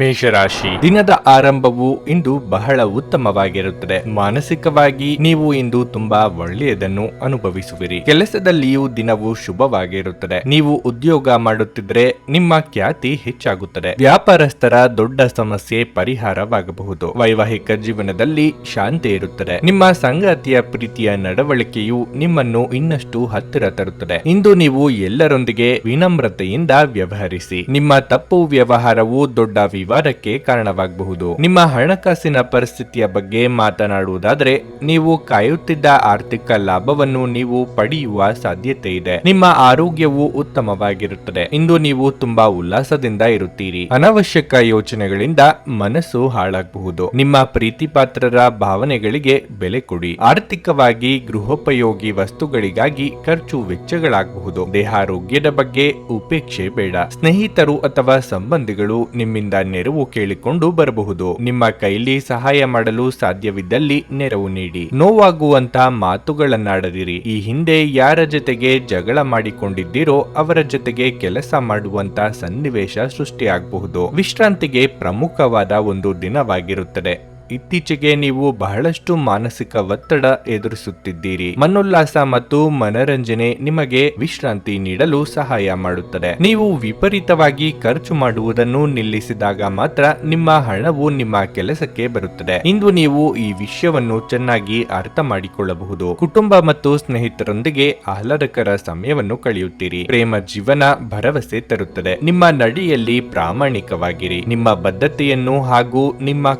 ಮೇಷರಾಶಿ. ದಿನದ ಆರಂಭವು ಇಂದು ಬಹಳ ಉತ್ತಮವಾಗಿರುತ್ತದೆ. ಮಾನಸಿಕವಾಗಿ ನೀವು ಇಂದು ತುಂಬಾ ಒಳ್ಳೆಯದನ್ನು ಅನುಭವಿಸುವಿರಿ. ಕೆಲಸದಲ್ಲಿಯೂ ದಿನವು ಶುಭವಾಗಿರುತ್ತದೆ. ನೀವು ಉದ್ಯೋಗ ಮಾಡುತ್ತಿದ್ರೆ ನಿಮ್ಮ ಖ್ಯಾತಿ ಹೆಚ್ಚಾಗುತ್ತದೆ. ವ್ಯಾಪಾರಸ್ಥರ ದೊಡ್ಡ ಸಮಸ್ಯೆ ಪರಿಹಾರವಾಗಬಹುದು. ವೈವಾಹಿಕ ಜೀವನದಲ್ಲಿ ಶಾಂತಿ ಇರುತ್ತದೆ. ನಿಮ್ಮ ಸಂಗಾತಿಯ ಪ್ರೀತಿಯ ನಡವಳಿಕೆಯು ನಿಮ್ಮನ್ನು ಇನ್ನಷ್ಟು ಹತ್ತಿರ ತರುತ್ತದೆ. ಇಂದು ನೀವು ಎಲ್ಲರೊಂದಿಗೆ ವಿನಮ್ರತೆಯಿಂದ ವ್ಯವಹರಿಸಿ. ನಿಮ್ಮ ತಪ್ಪು ವ್ಯವಹಾರವು ದೊಡ್ಡ ವಿವಾದಕ್ಕೆ ಕಾರಣವಾಗಬಹುದು. ನಿಮ್ಮ ಹಣಕಾಸಿನ ಪರಿಸ್ಥಿತಿಯ ಬಗ್ಗೆ ಮಾತನಾಡುವುದಾದರೆ, ನೀವು ಕಾಯುತ್ತಿದ್ದ ಆರ್ಥಿಕ ಲಾಭವನ್ನು ನೀವು ಪಡೆಯುವ ಸಾಧ್ಯತೆ ಇದೆ. ನಿಮ್ಮ ಆರೋಗ್ಯವು ಉತ್ತಮವಾಗಿರುತ್ತದೆ. ಇಂದು ನೀವು ತುಂಬಾ ಉಲ್ಲಾಸದಿಂದ ಇರುತ್ತೀರಿ. ಅನವಶ್ಯಕ ಯೋಚನೆಗಳಿಂದ ಮನಸ್ಸು ಹಾಳಾಗಬಹುದು. ನಿಮ್ಮ ಪ್ರೀತಿ ಪಾತ್ರರ ಭಾವನೆಗಳಿಗೆ ಬೆಲೆ ಕೊಡಿ. ಆರ್ಥಿಕವಾಗಿ ಗೃಹೋಪಯೋಗಿ ವಸ್ತುಗಳಿಗಾಗಿ ಖರ್ಚು ವೆಚ್ಚಗಳಾಗಬಹುದು. ದೇಹಾರೋಗ್ಯದ ಬಗ್ಗೆ ಉಪೇಕ್ಷೆ ಬೇಡ. ಸ್ನೇಹಿತರು ಅಥವಾ ಸಂಬಂಧಿಗಳು ನಿಮ್ಮಿಂದ ನೆರವು ಕೇಳಿಕೊಂಡು ಬರಬಹುದು. ನಿಮ್ಮ ಕೈಲಿ ಸಹಾಯ ಮಾಡಲು ಸಾಧ್ಯವಿದ್ದಲ್ಲಿ ನೆರವು ನೀಡಿ. ನೋವಾಗುವಂತ ಮಾತುಗಳನ್ನಾಡದಿರಿ. ಈ ಹಿಂದೆ ಯಾರ ಜೊತೆಗೆ ಜಗಳ ಮಾಡಿಕೊಂಡಿದ್ದೀರೋ ಅವರ ಜೊತೆಗೆ ಕೆಲಸ ಮಾಡುವಂತ ಸನ್ನಿವೇಶ ಸೃಷ್ಟಿಯಾಗಬಹುದು. ವಿಶ್ರಾಂತಿಗೆ ಪ್ರಮುಖವಾದ ಒಂದು ದಿನವಾಗಿರುತ್ತದೆ. ಇತ್ತೀಚೆಗೆ ನೀವು ಬಹಳಷ್ಟು ಮಾನಸಿಕ ಒತ್ತಡ ಎದುರಿಸುತ್ತಿದ್ದೀರಿ. ಮನೋಲ್ಲಾಸ ಮತ್ತು ಮನರಂಜನೆ ನಿಮಗೆ ವಿಶ್ರಾಂತಿ ನೀಡಲು ಸಹಾಯ ಮಾಡುತ್ತದೆ. ನೀವು ವಿಪರೀತವಾಗಿ ಖರ್ಚು ಮಾಡುವುದನ್ನು ನಿಲ್ಲಿಸಿದಾಗ ಮಾತ್ರ ನಿಮ್ಮ ಹಣವು ನಿಮ್ಮ ಕೆಲಸಕ್ಕೆ ಬರುತ್ತದೆ. ಇಂದು ನೀವು ಈ ವಿಷಯವನ್ನು ಚೆನ್ನಾಗಿ ಅರ್ಥ ಮಾಡಿಕೊಳ್ಳಬಹುದು. ಕುಟುಂಬ ಮತ್ತು ಸ್ನೇಹಿತರೊಂದಿಗೆ ಆಹ್ಲಾದಕರ ಸಮಯವನ್ನು ಕಳೆಯುತ್ತೀರಿ. ಪ್ರೇಮ ಜೀವನ ಭರವಸೆ ತರುತ್ತದೆ. ನಿಮ್ಮ ನಡಿಯಲ್ಲಿ ಪ್ರಾಮಾಣಿಕವಾಗಿರಿ. ನಿಮ್ಮ ಬದ್ಧತೆಯನ್ನು ಹಾಗೂ ನಿಮ್ಮ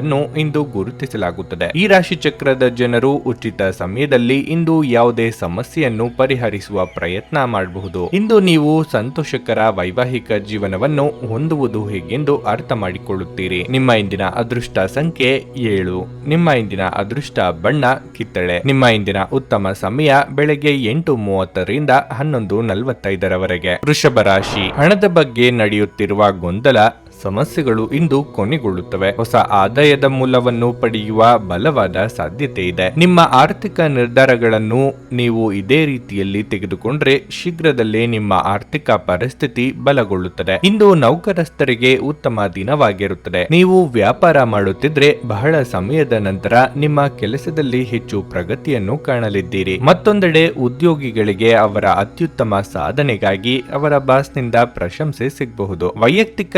ಕೌಶಲ್ಯಗಳನ್ನು ಇಂದು ಗುರುತಿಸಲಾಗುತ್ತದೆ. ಈ ರಾಶಿ ಚಕ್ರದ ಜನರು ಉಚಿತ ಸಮಯದಲ್ಲಿ ಇಂದು ಯಾವುದೇ ಸಮಸ್ಯೆಯನ್ನು ಪರಿಹರಿಸುವ ಪ್ರಯತ್ನ ಮಾಡಬಹುದು. ಇಂದು ನೀವು ಸಂತೋಷಕರ ವೈವಾಹಿಕ ಜೀವನವನ್ನು ಹೊಂದುವುದು ಹೇಗೆಂದು ಅರ್ಥ ಮಾಡಿಕೊಳ್ಳುತ್ತೀರಿ. ನಿಮ್ಮ ಇಂದಿನ ಅದೃಷ್ಟ ಸಂಖ್ಯೆ ಏಳು. ನಿಮ್ಮ ಇಂದಿನ ಅದೃಷ್ಟ ಬಣ್ಣ ಕಿತ್ತಳೆ. ನಿಮ್ಮ ಇಂದಿನ ಉತ್ತಮ ಸಮಯ ಬೆಳಗ್ಗೆ ಎಂಟು ಮೂವತ್ತರಿಂದ ಹನ್ನೊಂದು ನಲವತ್ತೈದರವರೆಗೆ. ವೃಷಭ ರಾಶಿ. ಹಣದ ಬಗ್ಗೆ ನಡೆಯುತ್ತಿರುವ ಗೊಂದಲ ಸಮಸ್ಯೆಗಳು ಇಂದು ಕೊನೆಗೊಳ್ಳುತ್ತವೆ. ಹೊಸ ಆದಾಯದ ಮೂಲವನ್ನು ಪಡೆಯುವ ಬಲವಾದ ಸಾಧ್ಯತೆ ಇದೆ. ನಿಮ್ಮ ಆರ್ಥಿಕ ನಿರ್ಧಾರಗಳನ್ನು ನೀವು ಇದೇ ರೀತಿಯಲ್ಲಿ ತೆಗೆದುಕೊಂಡ್ರೆ ಶೀಘ್ರದಲ್ಲೇ ನಿಮ್ಮ ಆರ್ಥಿಕ ಪರಿಸ್ಥಿತಿ ಬಲಗೊಳ್ಳುತ್ತದೆ. ಇಂದು ನೌಕರಸ್ಥರಿಗೆ ಉತ್ತಮ ದಿನವಾಗಿರುತ್ತದೆ. ನೀವು ವ್ಯಾಪಾರ ಮಾಡುತ್ತಿದ್ರೆ ಬಹಳ ಸಮಯದ ನಂತರ ನಿಮ್ಮ ಕೆಲಸದಲ್ಲಿ ಹೆಚ್ಚು ಪ್ರಗತಿಯನ್ನು ಕಾಣಲಿದ್ದೀರಿ. ಮತ್ತೊಂದೆಡೆ ಉದ್ಯೋಗಿಗಳಿಗೆ ಅವರ ಅತ್ಯುತ್ತಮ ಸಾಧನೆಗಾಗಿ ಅವರ ಬಾಸ್ನಿಂದ ಪ್ರಶಂಸೆ ಸಿಗಬಹುದು. ವೈಯಕ್ತಿಕ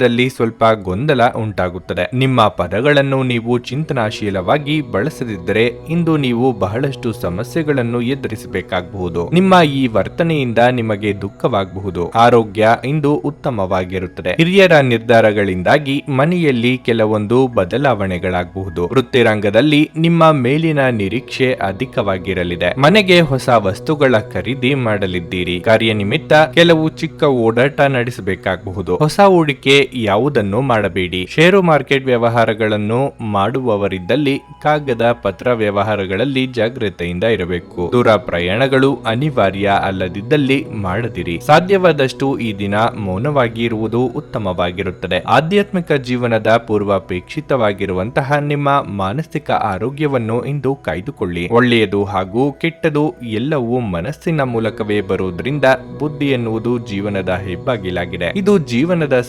ಜೀವನದಲ್ಲಿ ಸ್ವಲ್ಪ ಗೊಂದಲ ಉಂಟಾಗುತ್ತದೆ. ನಿಮ್ಮ ಪದಗಳನ್ನು ನೀವು ಚಿಂತನಾಶೀಲವಾಗಿ ಬಳಸದಿದ್ದರೆ ಇಂದು ನೀವು ಬಹಳಷ್ಟು ಸಮಸ್ಯೆಗಳನ್ನು ಎದುರಿಸಬೇಕಾಗಬಹುದು. ನಿಮ್ಮ ಈ ವರ್ತನೆಯಿಂದ ನಿಮಗೆ ದುಃಖವಾಗಬಹುದು. ಆರೋಗ್ಯ ಇಂದು ಉತ್ತಮವಾಗಿರುತ್ತದೆ. ಹಿರಿಯರ ನಿರ್ಧಾರಗಳಿಂದಾಗಿ ಮನೆಯಲ್ಲಿ ಕೆಲವೊಂದು ಬದಲಾವಣೆಗಳಾಗಬಹುದು. ವೃತ್ತಿರಂಗದಲ್ಲಿ ನಿಮ್ಮ ಮೇಲಿನ ನಿರೀಕ್ಷೆ ಅಧಿಕವಾಗಿರಲಿದೆ. ಮನೆಗೆ ಹೊಸ ವಸ್ತುಗಳ ಖರೀದಿ ಮಾಡಲಿದ್ದೀರಿ. ಕಾರ್ಯನಿಮಿತ್ತ ಕೆಲವು ಚಿಕ್ಕ ಓಡಾಟ ನಡೆಸಬೇಕಾಗಬಹುದು. ಹೊಸ ಹೂಡಿಕೆ ಯಾವುದನ್ನು ಮಾಡಬೇಡಿ. ಷೇರು ಮಾರ್ಕೆಟ್ ವ್ಯವಹಾರಗಳನ್ನು ಮಾಡುವವರಿದ್ದಲ್ಲಿ ಕಾಗದ ಪತ್ರ ವ್ಯವಹಾರಗಳಲ್ಲಿ ಜಾಗ್ರತೆಯಿಂದ ಇರಬೇಕು. ದೂರ ಪ್ರಯಾಣಗಳು ಅನಿವಾರ್ಯ ಅಲ್ಲದಿದ್ದಲ್ಲಿ ಮಾಡದಿರಿ. ಸಾಧ್ಯವಾದಷ್ಟು ಈ ದಿನ ಮೌನವಾಗಿ ಇರುವುದು ಉತ್ತಮವಾಗಿರುತ್ತದೆ. ಆಧ್ಯಾತ್ಮಿಕ ಜೀವನದ ಪೂರ್ವಾಪೇಕ್ಷಿತವಾಗಿರುವಂತಹ ನಿಮ್ಮ ಮಾನಸಿಕ ಆರೋಗ್ಯವನ್ನು ಇಂದು ಕಾಯ್ದುಕೊಳ್ಳಿ. ಒಳ್ಳೆಯದು ಹಾಗೂ ಕೆಟ್ಟದು ಎಲ್ಲವೂ ಮನಸ್ಸಿನ ಮೂಲಕವೇ ಬರುವುದರಿಂದ ಬುದ್ಧಿ ಎನ್ನುವುದು ಜೀವನದ ಹೆಬ್ಬಾಗಿಲಾಗಿದೆ. ಇದು ಜೀವನದ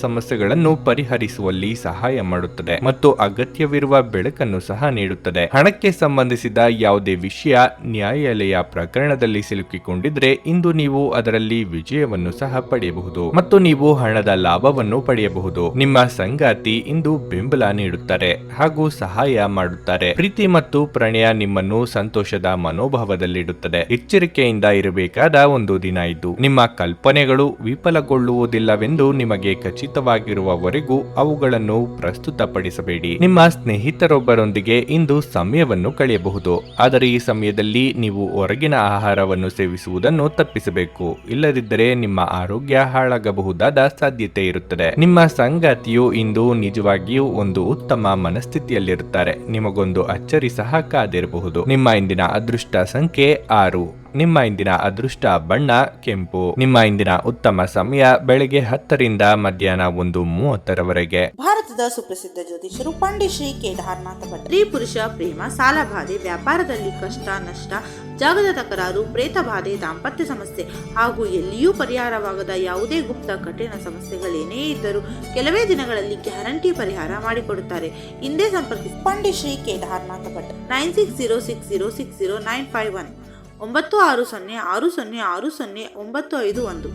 ಸಮಸ್ಯೆಗಳನ್ನು ಪರಿಹರಿಸುವಲ್ಲಿ ಸಹಾಯ ಮಾಡುತ್ತದೆ ಮತ್ತು ಅಗತ್ಯವಿರುವ ಬೆಳಕನ್ನು ಸಹ ನೀಡುತ್ತದೆ. ಹಣಕ್ಕೆ ಸಂಬಂಧಿಸಿದ ಯಾವುದೇ ವಿಷಯ ನ್ಯಾಯಾಲಯ ಪ್ರಕರಣದಲ್ಲಿ ಸಿಲುಕಿಕೊಂಡಿದ್ರೆ ಇಂದು ನೀವು ಅದರಲ್ಲಿ ವಿಜಯವನ್ನು ಸಹ ಪಡೆಯಬಹುದು ಮತ್ತು ನೀವು ಹಣದ ಲಾಭವನ್ನು ಪಡೆಯಬಹುದು. ನಿಮ್ಮ ಸಂಗಾತಿ ಇಂದು ಬೆಂಬಲ ನೀಡುತ್ತಾರೆ ಹಾಗೂ ಸಹಾಯ ಮಾಡುತ್ತಾರೆ. ಪ್ರೀತಿ ಮತ್ತು ಪ್ರಣಯ ನಿಮ್ಮನ್ನು ಸಂತೋಷದ ಮನೋಭಾವದಲ್ಲಿಡುತ್ತದೆ. ಎಚ್ಚರಿಕೆಯಿಂದ ಇರಬೇಕಾದ ಒಂದು ದಿನ ಇದು. ನಿಮ್ಮ ಕಲ್ಪನೆಗಳು ವಿಫಲಗೊಳ್ಳುವುದಿಲ್ಲವೆಂದು ನಿಮಗೆ ಖಚಿತವಾಗಿರುವವರೆಗೂ ಅವುಗಳನ್ನು ಪ್ರಸ್ತುತಪಡಿಸಬೇಡಿ. ನಿಮ್ಮ ಸ್ನೇಹಿತರೊಬ್ಬರೊಂದಿಗೆ ಇಂದು ಸಮಯವನ್ನು ಕಳೆಯಬಹುದು. ಆದರೆ ಈ ಸಮಯದಲ್ಲಿ ನೀವು ಹೊರಗಿನ ಆಹಾರವನ್ನು ಸೇವಿಸುವುದನ್ನು ತಪ್ಪಿಸಬೇಕು. ಇಲ್ಲದಿದ್ದರೆ ನಿಮ್ಮ ಆರೋಗ್ಯ ಹಾಳಾಗಬಹುದಾದ ಸಾಧ್ಯತೆ ಇರುತ್ತದೆ. ನಿಮ್ಮ ಸಂಗಾತಿಯು ಇಂದು ನಿಜವಾಗಿಯೂ ಒಂದು ಉತ್ತಮ ಮನಸ್ಥಿತಿಯಲ್ಲಿರುತ್ತಾರೆ. ನಿಮಗೊಂದು ಅಚ್ಚರಿ ಸಹ ಕಾದಿರಬಹುದು. ನಿಮ್ಮ ಇಂದಿನ ಅದೃಷ್ಟ ಸಂಖ್ಯೆ ಆರು. ನಿಮ್ಮ ಇಂದಿನ ಅದೃಷ್ಟ ಬಣ್ಣ, ಕೆಂಪು. ನಿಮ್ಮ ಇಂದಿನ ಉತ್ತಮ ಸಮಯ ಬೆಳಗ್ಗೆ ಹತ್ತರಿಂದ ಮಧ್ಯಾಹ್ನ ಒಂದು ಮೂವತ್ತರವರೆಗೆ. ಭಾರತದ ಸುಪ್ರಸಿದ್ಧ ಜ್ಯೋತಿಷರು ಪಂಡಿಶ್ರೀ ಕೇದಾರನಾಥ ಭಟ್. ಸ್ತ್ರೀ ಪುರುಷ ಪ್ರೇಮ, ಸಾಲ ಬಾಧೆ, ವ್ಯಾಪಾರದಲ್ಲಿ ಕಷ್ಟ, ನಷ್ಟ, ಜಾಗದ ತಕರಾರು, ಪ್ರೇತ ಬಾಧೆ, ದಾಂಪತ್ಯ ಸಮಸ್ಯೆ ಹಾಗೂ ಎಲ್ಲಿಯೂ ಪರಿಹಾರವಾಗದ ಯಾವುದೇ ಗುಪ್ತ ಕಠಿಣ ಸಮಸ್ಯೆಗಳೇನೇ ಇದ್ದರೂ ಕೆಲವೇ ದಿನಗಳಲ್ಲಿ ಗ್ಯಾರಂಟಿ ಪರಿಹಾರ ಮಾಡಿಕೊಡುತ್ತಾರೆ. ಹಿಂದೆ ಸಂಪರ್ಕಿಸಿ. ಪಂಡಿಶ್ರೀ Kedarnath Bhat. Nine six zero six zero six zero nine five one. ಒಂಬತ್ತು ಆರು ಸೊನ್ನೆ ಆರು ಸೊನ್ನೆ ಆರು ಸೊನ್ನೆ ಒಂಬತ್ತು ಐದು ಒಂದು.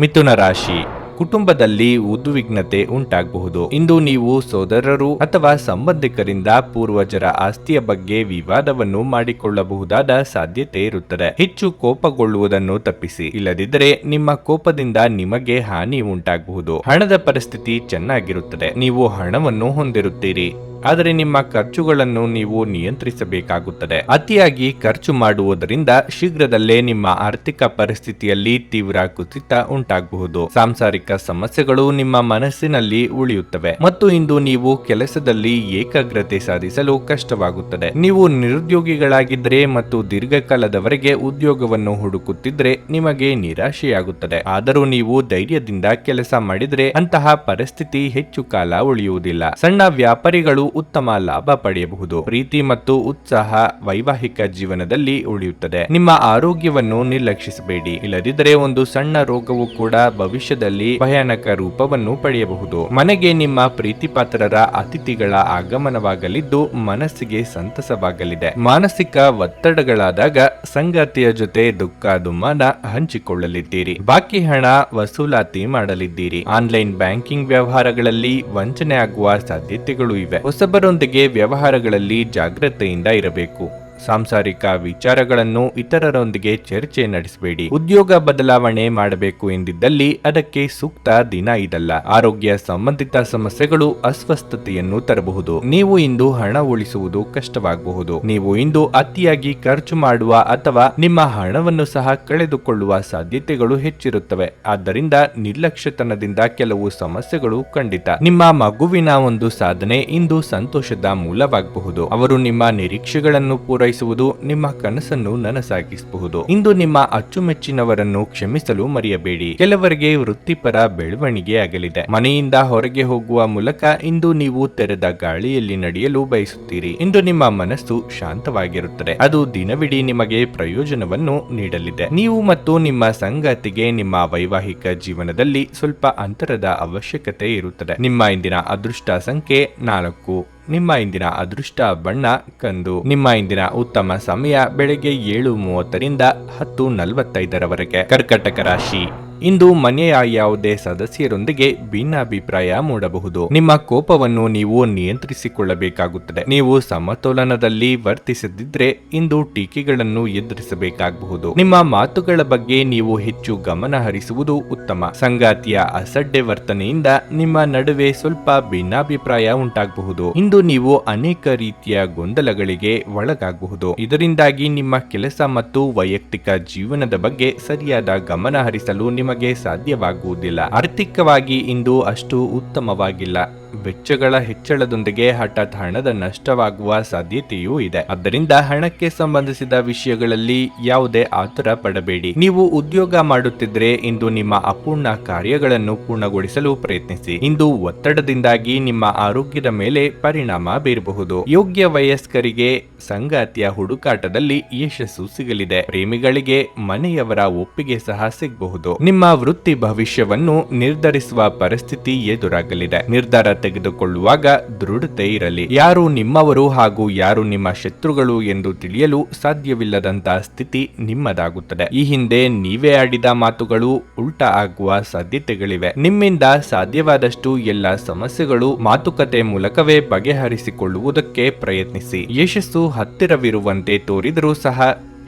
ಮಿಥುನ ರಾಶಿ, ಕುಟುಂಬದಲ್ಲಿ ಉದ್ವಿಗ್ನತೆ ಉಂಟಾಗಬಹುದು. ಇಂದು ನೀವು ಸೋದರರು ಅಥವಾ ಸಂಬಂಧಿಕರಿಂದ ಪೂರ್ವಜರ ಆಸ್ತಿಯ ಬಗ್ಗೆ ವಿವಾದವನ್ನು ಮಾಡಿಕೊಳ್ಳಬಹುದಾದ ಸಾಧ್ಯತೆ ಇರುತ್ತದೆ. ಹೆಚ್ಚು ಕೋಪಗೊಳ್ಳುವುದನ್ನು ತಪ್ಪಿಸಿ. ಇಲ್ಲದಿದ್ದರೆ ನಿಮ್ಮ ಕೋಪದಿಂದ ನಿಮಗೆ ಹಾನಿ ಉಂಟಾಗಬಹುದು. ಹಣದ ಪರಿಸ್ಥಿತಿ ಚೆನ್ನಾಗಿರುತ್ತದೆ. ನೀವು ಹಣವನ್ನು ಹೊಂದಿರುತ್ತೀರಿ. ಆದರೆ ನಿಮ್ಮ ಖರ್ಚುಗಳನ್ನು ನೀವು ನಿಯಂತ್ರಿಸಬೇಕಾಗುತ್ತದೆ. ಅತಿಯಾಗಿ ಖರ್ಚು ಮಾಡುವುದರಿಂದ ಶೀಘ್ರದಲ್ಲೇ ನಿಮ್ಮ ಆರ್ಥಿಕ ಪರಿಸ್ಥಿತಿಯಲ್ಲಿ ತೀವ್ರ ಕುಸಿತ ಉಂಟಾಗಬಹುದು. ಸಾಂಸಾರಿಕ ಸಮಸ್ಯೆಗಳು ನಿಮ್ಮ ಮನಸ್ಸಿನಲ್ಲಿ ಉಳಿಯುತ್ತವೆ. ಮತ್ತು ಇಂದು ನೀವು ಕೆಲಸದಲ್ಲಿ ಏಕಾಗ್ರತೆ ಸಾಧಿಸಲು ಕಷ್ಟವಾಗುತ್ತದೆ. ನೀವು ನಿರುದ್ಯೋಗಿಗಳಾಗಿದ್ದರೆ ಮತ್ತು ದೀರ್ಘಕಾಲದವರೆಗೆ ಉದ್ಯೋಗವನ್ನು ಹುಡುಕುತ್ತಿದ್ರೆ ನಿಮಗೆ ನಿರಾಶೆಯಾಗುತ್ತದೆ. ಆದರೂ ನೀವು ಧೈರ್ಯದಿಂದ ಕೆಲಸ ಮಾಡಿದರೆ ಅಂತಹ ಪರಿಸ್ಥಿತಿ ಹೆಚ್ಚು ಕಾಲ ಉಳಿಯುವುದಿಲ್ಲ. ಸಣ್ಣ ವ್ಯಾಪಾರಿಗಳು ಉತ್ತಮ ಲಾಭ ಪಡೆಯಬಹುದು. ಪ್ರೀತಿ ಮತ್ತು ಉತ್ಸಾಹ ವೈವಾಹಿಕ ಜೀವನದಲ್ಲಿ ಉಳಿಯುತ್ತದೆ. ನಿಮ್ಮ ಆರೋಗ್ಯವನ್ನು ನಿರ್ಲಕ್ಷಿಸಬೇಡಿ. ಇಲ್ಲದಿದ್ದರೆ ಒಂದು ಸಣ್ಣ ರೋಗವು ಕೂಡ ಭವಿಷ್ಯದಲ್ಲಿ ಭಯಾನಕ ರೂಪವನ್ನು ಪಡೆಯಬಹುದು. ಮನೆಗೆ ನಿಮ್ಮ ಪ್ರೀತಿಪಾತ್ರರ ಅತಿಥಿಗಳ ಆಗಮನವಾಗಲಿದ್ದು ಮನಸ್ಸಿಗೆ ಸಂತಸವಾಗಲಿದೆ. ಮಾನಸಿಕ ಒತ್ತಡಗಳಾದಾಗ ಸಂಗಾತಿಯ ಜೊತೆ ದುಃಖ ದುಮ್ಮಾನ ಹಂಚಿಕೊಳ್ಳಲಿದ್ದೀರಿ. ಬಾಕಿ ಹಣ ವಸೂಲಾತಿ ಮಾಡಲಿದ್ದೀರಿ. ಆನ್ಲೈನ್ ಬ್ಯಾಂಕಿಂಗ್ ವ್ಯವಹಾರಗಳಲ್ಲಿ ವಂಚನೆ ಆಗುವ ಸಾಧ್ಯತೆಗಳು ಇವೆ. ಹೊಸಬರೊಂದಿಗೆ ವ್ಯವಹಾರಗಳಲ್ಲಿ ಜಾಗ್ರತೆಯಿಂದ ಇರಬೇಕು. ಸಾಂಸಾರಿಕ ವಿಚಾರಗಳನ್ನು ಇತರರೊಂದಿಗೆ ಚರ್ಚೆ ನಡೆಸಬೇಡಿ. ಉದ್ಯೋಗ ಬದಲಾವಣೆ ಮಾಡಬೇಕು ಎಂದಿದ್ದಲ್ಲಿ ಅದಕ್ಕೆ ಸೂಕ್ತ ದಿನ ಇದಲ್ಲ. ಆರೋಗ್ಯ ಸಂಬಂಧಿತ ಸಮಸ್ಯೆಗಳು ಅಸ್ವಸ್ಥತೆಯನ್ನು ತರಬಹುದು. ನೀವು ಇಂದು ಹಣ ಉಳಿಸುವುದು ಕಷ್ಟವಾಗಬಹುದು. ನೀವು ಇಂದು ಅತಿಯಾಗಿ ಖರ್ಚು ಮಾಡುವ ಅಥವಾ ನಿಮ್ಮ ಹಣವನ್ನು ಸಹ ಕಳೆದುಕೊಳ್ಳುವ ಸಾಧ್ಯತೆಗಳು ಹೆಚ್ಚಿರುತ್ತವೆ. ಆದ್ದರಿಂದ ನಿರ್ಲಕ್ಷ್ಯತನದಿಂದ ಕೆಲವು ಸಮಸ್ಯೆಗಳು ಖಂಡಿತ. ನಿಮ್ಮ ಮಗುವಿನ ಒಂದು ಸಾಧನೆ ಇಂದು ಸಂತೋಷದ ಮೂಲವಾಗಬಹುದು. ಅವರು ನಿಮ್ಮ ನಿರೀಕ್ಷೆಗಳನ್ನು ಪೂರೈಸುವುದು ನಿಮ್ಮ ಕನಸನ್ನು ನನಸಾಗಿಸಬಹುದು. ಇಂದು ನಿಮ್ಮ ಅಚ್ಚುಮೆಚ್ಚಿನವರನ್ನು ಕ್ಷಮಿಸಲು ಮರೆಯಬೇಡಿ. ಕೆಲವರಿಗೆ ವೃತ್ತಿಪರ ಬೆಳವಣಿಗೆ ಆಗಲಿದೆ. ಮನೆಯಿಂದ ಹೊರಗೆ ಹೋಗುವ ಮೂಲಕ ಇಂದು ನೀವು ತೆರೆದ ಗಾಳಿಯಲ್ಲಿ ನಡೆಯಲು ಬಯಸುತ್ತೀರಿ. ಇಂದು ನಿಮ್ಮ ಮನಸ್ಸು ಶಾಂತವಾಗಿರುತ್ತದೆ. ಅದು ದಿನವಿಡೀ ನಿಮಗೆ ಪ್ರಯೋಜನವನ್ನು ನೀಡಲಿದೆ. ನೀವು ಮತ್ತು ನಿಮ್ಮ ಸಂಗಾತಿಗೆ ನಿಮ್ಮ ವೈವಾಹಿಕ ಜೀವನದಲ್ಲಿ ಸ್ವಲ್ಪ ಅಂತರದ ಅವಶ್ಯಕತೆ ಇರುತ್ತದೆ. ನಿಮ್ಮ ಇಂದಿನ ಅದೃಷ್ಟ ಸಂಖ್ಯೆ ನಾಲ್ಕು. ನಿಮ್ಮ ಇಂದಿನ ಅದೃಷ್ಟ ಬಣ್ಣ ಕಂದು ನಿಮ್ಮ ಇಂದಿನ ಉತ್ತಮ ಸಮಯ ಬೆಳಗ್ಗೆ ಏಳು ಮೂವತ್ತರಿಂದ ಹತ್ತು ನಲವತ್ತೈದರವರೆಗೆ. ಕರ್ಕಟಕ ರಾಶಿ. ಇಂದು ಮನೆಯ ಯಾವುದೇ ಸದಸ್ಯರೊಂದಿಗೆ ಭಿನ್ನಾಭಿಪ್ರಾಯ ಮೂಡಬಹುದು. ನಿಮ್ಮ ಕೋಪವನ್ನು ನೀವು ನಿಯಂತ್ರಿಸಿಕೊಳ್ಳಬೇಕಾಗುತ್ತದೆ. ನೀವು ಸಮತೋಲನದಲ್ಲಿ ವರ್ತಿಸದಿದ್ರೆ ಇಂದು ಟೀಕೆಗಳನ್ನು ಎದುರಿಸಬೇಕಾಗಬಹುದು. ನಿಮ್ಮ ಮಾತುಗಳ ಬಗ್ಗೆ ನೀವು ಹೆಚ್ಚು ಗಮನ ಹರಿಸುವುದು ಉತ್ತಮ. ಸಂಗಾತಿಯ ಅಸಡ್ಡೆ ವರ್ತನೆಯಿಂದ ನಿಮ್ಮ ನಡುವೆ ಸ್ವಲ್ಪ ಭಿನ್ನಾಭಿಪ್ರಾಯ ಉಂಟಾಗಬಹುದು. ಇಂದು ನೀವು ಅನೇಕ ರೀತಿಯ ಗೊಂದಲಗಳಿಗೆ ಒಳಗಾಗಬಹುದು. ಇದರಿಂದಾಗಿ ನಿಮ್ಮ ಕೆಲಸ ಮತ್ತು ವೈಯಕ್ತಿಕ ಜೀವನದ ಬಗ್ಗೆ ಸರಿಯಾದ ಗಮನ ಹರಿಸಲು ನಿಮಗೆ ಸಾಧ್ಯವಾಗುವುದಿಲ್ಲ. ಆರ್ಥಿಕವಾಗಿ ಇಂದು ಅಷ್ಟು ಉತ್ತಮವಾಗಿಲ್ಲ. ವೆಚ್ಚಗಳ ಹೆಚ್ಚಳದೊಂದಿಗೆ ಹಠಾತ್ ಹಣದ ನಷ್ಟವಾಗುವ ಸಾಧ್ಯತೆಯೂ ಇದೆ. ಆದ್ದರಿಂದ ಹಣಕ್ಕೆ ಸಂಬಂಧಿಸಿದ ವಿಷಯಗಳಲ್ಲಿ ಯಾವುದೇ ಆತುರ ಪಡಬೇಡಿ. ನೀವು ಉದ್ಯೋಗ ಮಾಡುತ್ತಿದ್ರೆ ಇಂದು ನಿಮ್ಮ ಅಪೂರ್ಣ ಕಾರ್ಯಗಳನ್ನು ಪೂರ್ಣಗೊಳಿಸಲು ಪ್ರಯತ್ನಿಸಿ. ಇಂದು ಒತ್ತಡದಿಂದಾಗಿ ನಿಮ್ಮ ಆರೋಗ್ಯದ ಮೇಲೆ ಪರಿಣಾಮ ಬೀರಬಹುದು. ಯೋಗ್ಯ ವಯಸ್ಕರಿಗೆ ಸಂಗಾತಿಯ ಹುಡುಕಾಟದಲ್ಲಿ ಯಶಸ್ಸು ಸಿಗಲಿದೆ. ಪ್ರೇಮಿಗಳಿಗೆ ಮನೆಯವರ ಒಪ್ಪಿಗೆ ಸಹ ಸಿಗಬಹುದು. ನಿಮ್ಮ ವೃತ್ತಿ ಭವಿಷ್ಯವನ್ನು ನಿರ್ಧರಿಸುವ ಪರಿಸ್ಥಿತಿ ಎದುರಾಗಲಿದೆ. ನಿರ್ಧಾರ ತೆಗೆದುಕೊಳ್ಳುವಾಗ ದೃಢತೆ ಇರಲಿ. ಯಾರು ನಿಮ್ಮವರು ಹಾಗೂ ಯಾರು ನಿಮ್ಮ ಶತ್ರುಗಳು ಎಂದು ತಿಳಿಯಲು ಸಾಧ್ಯವಿಲ್ಲದಂತಹ ಸ್ಥಿತಿ ನಿಮ್ಮದಾಗುತ್ತದೆ. ಈ ಹಿಂದೆ ನೀವೇ ಆಡಿದ ಮಾತುಗಳು ಉಲ್ಟಾ ಆಗುವ ಸಾಧ್ಯತೆಗಳಿವೆ. ನಿಮ್ಮಿಂದ ಸಾಧ್ಯವಾದಷ್ಟು ಎಲ್ಲ ಸಮಸ್ಯೆಗಳು ಮಾತುಕತೆ ಮೂಲಕವೇ ಬಗೆಹರಿಸಿಕೊಳ್ಳುವುದಕ್ಕೆ ಪ್ರಯತ್ನಿಸಿ. ಯಶಸ್ಸು ಹತ್ತಿರವಿರುವಂತೆ ತೋರಿದರೂ ಸಹ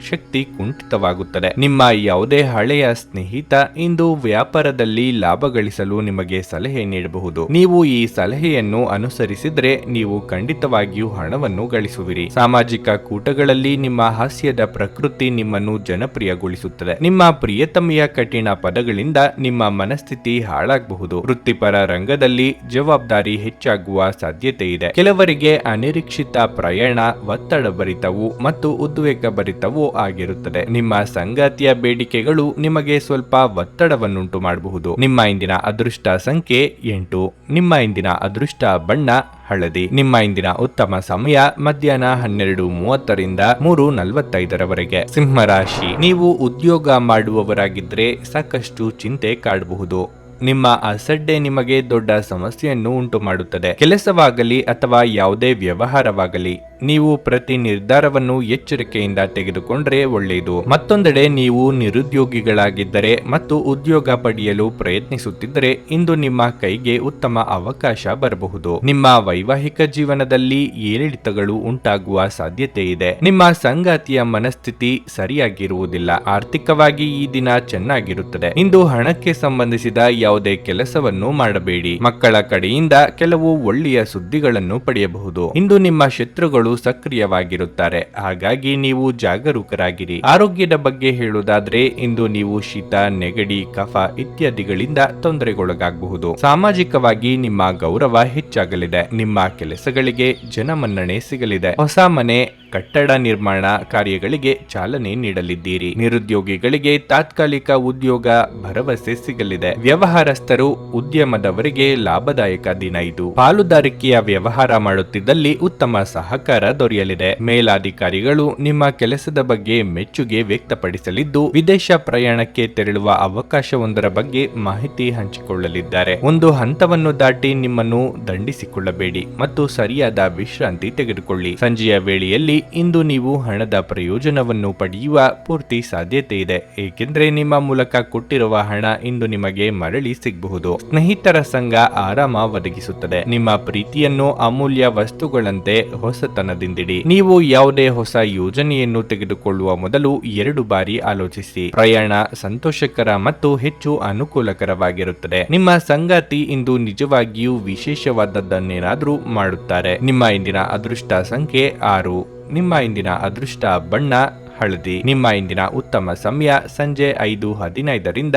ಶಕ್ತಿ ಕುಂಠಿತವಾಗುತ್ತದೆ. ನಿಮ್ಮ ಯಾವುದೇ ಹಳೆಯ ಸ್ನೇಹಿತ ಇಂದು ವ್ಯಾಪಾರದಲ್ಲಿ ಲಾಭ ಗಳಿಸಲು ನಿಮಗೆ ಸಲಹೆ ನೀಡಬಹುದು. ನೀವು ಈ ಸಲಹೆಯನ್ನು ಅನುಸರಿಸಿದ್ರೆ ನೀವು ಖಂಡಿತವಾಗಿಯೂ ಹಣವನ್ನು ಗಳಿಸುವಿರಿ. ಸಾಮಾಜಿಕ ಕೂಟಗಳಲ್ಲಿ ನಿಮ್ಮ ಹಾಸ್ಯದ ಪ್ರಕೃತಿ ನಿಮ್ಮನ್ನು ಜನಪ್ರಿಯಗೊಳಿಸುತ್ತದೆ. ನಿಮ್ಮ ಪ್ರಿಯತಮೆಯ ಕಠಿಣ ಪದಗಳಿಂದ ನಿಮ್ಮ ಮನಸ್ಥಿತಿ ಹಾಳಾಗಬಹುದು. ವೃತ್ತಿಪರ ರಂಗದಲ್ಲಿ ಜವಾಬ್ದಾರಿ ಹೆಚ್ಚಾಗುವ ಸಾಧ್ಯತೆ ಇದೆ. ಕೆಲವರಿಗೆ ಅನಿರೀಕ್ಷಿತ ಪ್ರಯಾಣ, ಒತ್ತಡ ಭರಿತವು ಮತ್ತು ಉದ್ವೇಗ ಭರಿತವು ಆಗಿರುತ್ತದೆ. ನಿಮ್ಮ ಸಂಗಾತಿಯ ಬೇಡಿಕೆಗಳು ನಿಮಗೆ ಸ್ವಲ್ಪ ಒತ್ತಡವನ್ನುಂಟು ಮಾಡಬಹುದು ನಿಮ್ಮ ಇಂದಿನ ಅದೃಷ್ಟ ಸಂಖ್ಯೆ ಎಂಟು. ನಿಮ್ಮ ಇಂದಿನ ಅದೃಷ್ಟ ಬಣ್ಣ ಹಳದಿ. ನಿಮ್ಮ ಇಂದಿನ ಉತ್ತಮ ಸಮಯ ಮಧ್ಯಾಹ್ನ ಹನ್ನೆರಡು ಮೂವತ್ತರಿಂದ ಮೂರು ನಲವತ್ತೈದರವರೆಗೆ. ಸಿಂಹರಾಶಿ, ನೀವು ಉದ್ಯೋಗ ಮಾಡುವವರಾಗಿದ್ರೆ ಸಾಕಷ್ಟು ಚಿಂತೆ ಕಾಡಬಹುದು. ನಿಮ್ಮ ಅಸಡ್ಡೆ ನಿಮಗೆ ದೊಡ್ಡ ಸಮಸ್ಯೆಯನ್ನು ಉಂಟು ಮಾಡುತ್ತದೆ ಕೆಲಸವಾಗಲಿ ಅಥವಾ ಯಾವುದೇ ವ್ಯವಹಾರವಾಗಲಿ ನೀವು ಪ್ರತಿ ನಿರ್ಧಾರವನ್ನು ಎಚ್ಚರಿಕೆಯಿಂದ ತೆಗೆದುಕೊಂಡ್ರೆ ಒಳ್ಳೆಯದು. ಮತ್ತೊಂದೆಡೆ ನೀವು ನಿರುದ್ಯೋಗಿಗಳಾಗಿದ್ದರೆ ಮತ್ತು ಉದ್ಯೋಗ ಪಡೆಯಲು ಪ್ರಯತ್ನಿಸುತ್ತಿದ್ದರೆ ಇಂದು ನಿಮ್ಮ ಕೈಗೆ ಉತ್ತಮ ಅವಕಾಶ ಬರಬಹುದು. ನಿಮ್ಮ ವೈವಾಹಿಕ ಜೀವನದಲ್ಲಿ ಏರಿಳಿತಗಳು ಉಂಟಾಗುವ ಸಾಧ್ಯತೆ ಇದೆ. ನಿಮ್ಮ ಸಂಗಾತಿಯ ಮನಸ್ಥಿತಿ ಸರಿಯಾಗಿರುವುದಿಲ್ಲ. ಆರ್ಥಿಕವಾಗಿ ಈ ದಿನ ಚೆನ್ನಾಗಿರುತ್ತದೆ. ಇಂದು ಹಣಕ್ಕೆ ಸಂಬಂಧಿಸಿದ ಯಾವುದೇ ಕೆಲಸವನ್ನು ಮಾಡಬೇಡಿ. ಮಕ್ಕಳ ಕಡೆಯಿಂದ ಕೆಲವು ಒಳ್ಳೆಯ ಸುದ್ದಿಗಳನ್ನು ಪಡೆಯಬಹುದು. ಇಂದು ನಿಮ್ಮ ಶತ್ರುಗಳು ಸಕ್ರಿಯವಾಗಿರುತ್ತಾರೆ. ಹಾಗಾಗಿ ನೀವು ಜಾಗರೂಕರಾಗಿರಿ. ಆರೋಗ್ಯದ ಬಗ್ಗೆ ಹೇಳುವುದಾದ್ರೆ, ಇಂದು ನೀವು ಶೀತ, ನೆಗಡಿ, ಕಫ ಇತ್ಯಾದಿಗಳಿಂದ ತೊಂದರೆಗೊಳಗಾಗಬಹುದು. ಸಾಮಾಜಿಕವಾಗಿ ನಿಮ್ಮ ಗೌರವ ಹೆಚ್ಚಾಗಲಿದೆ. ನಿಮ್ಮ ಕೆಲಸಗಳಿಗೆ ಜನಮನ್ನಣೆ ಸಿಗಲಿದೆ. ಹೊಸ ಮನೆ ಕಟ್ಟಡ ನಿರ್ಮಾಣ ಕಾರ್ಯಗಳಿಗೆ ಚಾಲನೆ ನೀಡಲಿದ್ದೀರಿ. ನಿರುದ್ಯೋಗಿಗಳಿಗೆ ತಾತ್ಕಾಲಿಕ ಉದ್ಯೋಗ ಭರವಸೆ ಸಿಗಲಿದೆ. ವ್ಯವಹಾರಸ್ಥರು ಉದ್ಯಮದವರಿಗೆ ಲಾಭದಾಯಕ ದಿನ ಇದು. ಪಾಲುದಾರಿಕೆಯ ವ್ಯವಹಾರ ಮಾಡುತ್ತಿದ್ದಲ್ಲಿ ಉತ್ತಮ ಸಹಕಾರ ದೊರೆಯಲಿದೆ. ಮೇಲಾಧಿಕಾರಿಗಳು ನಿಮ್ಮ ಕೆಲಸದ ಬಗ್ಗೆ ಮೆಚ್ಚುಗೆ ವ್ಯಕ್ತಪಡಿಸಲಿದ್ದು, ವಿದೇಶ ಪ್ರಯಾಣಕ್ಕೆ ತೆರಳುವ ಅವಕಾಶವೊಂದರ ಬಗ್ಗೆ ಮಾಹಿತಿ ಹಂಚಿಕೊಳ್ಳಲಿದ್ದಾರೆ. ಒಂದು ಹಂತವನ್ನು ದಾಟಿ ನಿಮ್ಮನ್ನು ದಂಡಿಸಿಕೊಳ್ಳಬೇಡಿ ಮತ್ತು ಸರಿಯಾದ ವಿಶ್ರಾಂತಿ ತೆಗೆದುಕೊಳ್ಳಿ. ಸಂಜೆಯ ವೇಳೆಯಲ್ಲಿ ಇಂದು ನೀವು ಹಣದ ಪ್ರಯೋಜನವನ್ನು ಪಡೆಯುವ ಪೂರ್ತಿ ಸಾಧ್ಯತೆ ಇದೆ. ಏಕೆಂದರೆ ನಿಮ್ಮ ಮೂಲಕ ಕೊಟ್ಟಿರುವ ಹಣ ಇಂದು ನಿಮಗೆ ಮರಳಿ ಸಿಗಬಹುದು. ಸ್ನೇಹಿತರ ಸಂಘ ಆರಾಮ ಒದಗಿಸುತ್ತದೆ. ನಿಮ್ಮ ಪ್ರೀತಿಯನ್ನು ಅಮೂಲ್ಯ ವಸ್ತುಗಳಂತೆ ಹೊಸತನದಿಂದಿಡಿ. ನೀವು ಯಾವುದೇ ಹೊಸ ಯೋಜನೆಯನ್ನು ತೆಗೆದುಕೊಳ್ಳುವ ಮೊದಲು ಎರಡು ಬಾರಿ ಆಲೋಚಿಸಿ. ಪ್ರಯಾಣ ಸಂತೋಷಕರ ಮತ್ತು ಹೆಚ್ಚು ಅನುಕೂಲಕರವಾಗಿರುತ್ತದೆ. ನಿಮ್ಮ ಸಂಗಾತಿ ಇಂದು ನಿಜವಾಗಿಯೂ ವಿಶೇಷವಾದದ್ದನ್ನೇನಾದರೂ ಮಾಡುತ್ತಾರೆ. ನಿಮ್ಮ ಇಂದಿನ ಅದೃಷ್ಟ ಸಂಖ್ಯೆ ಆರು. ನಿಮ್ಮ ಇಂದಿನ ಅದೃಷ್ಟ ಬಣ್ಣ, ಹಳದಿ. ನಿಮ್ಮ ಇಂದಿನ ಉತ್ತಮ ಸಮಯ ಸಂಜೆ ಐದು ಹದಿನೈದರಿಂದ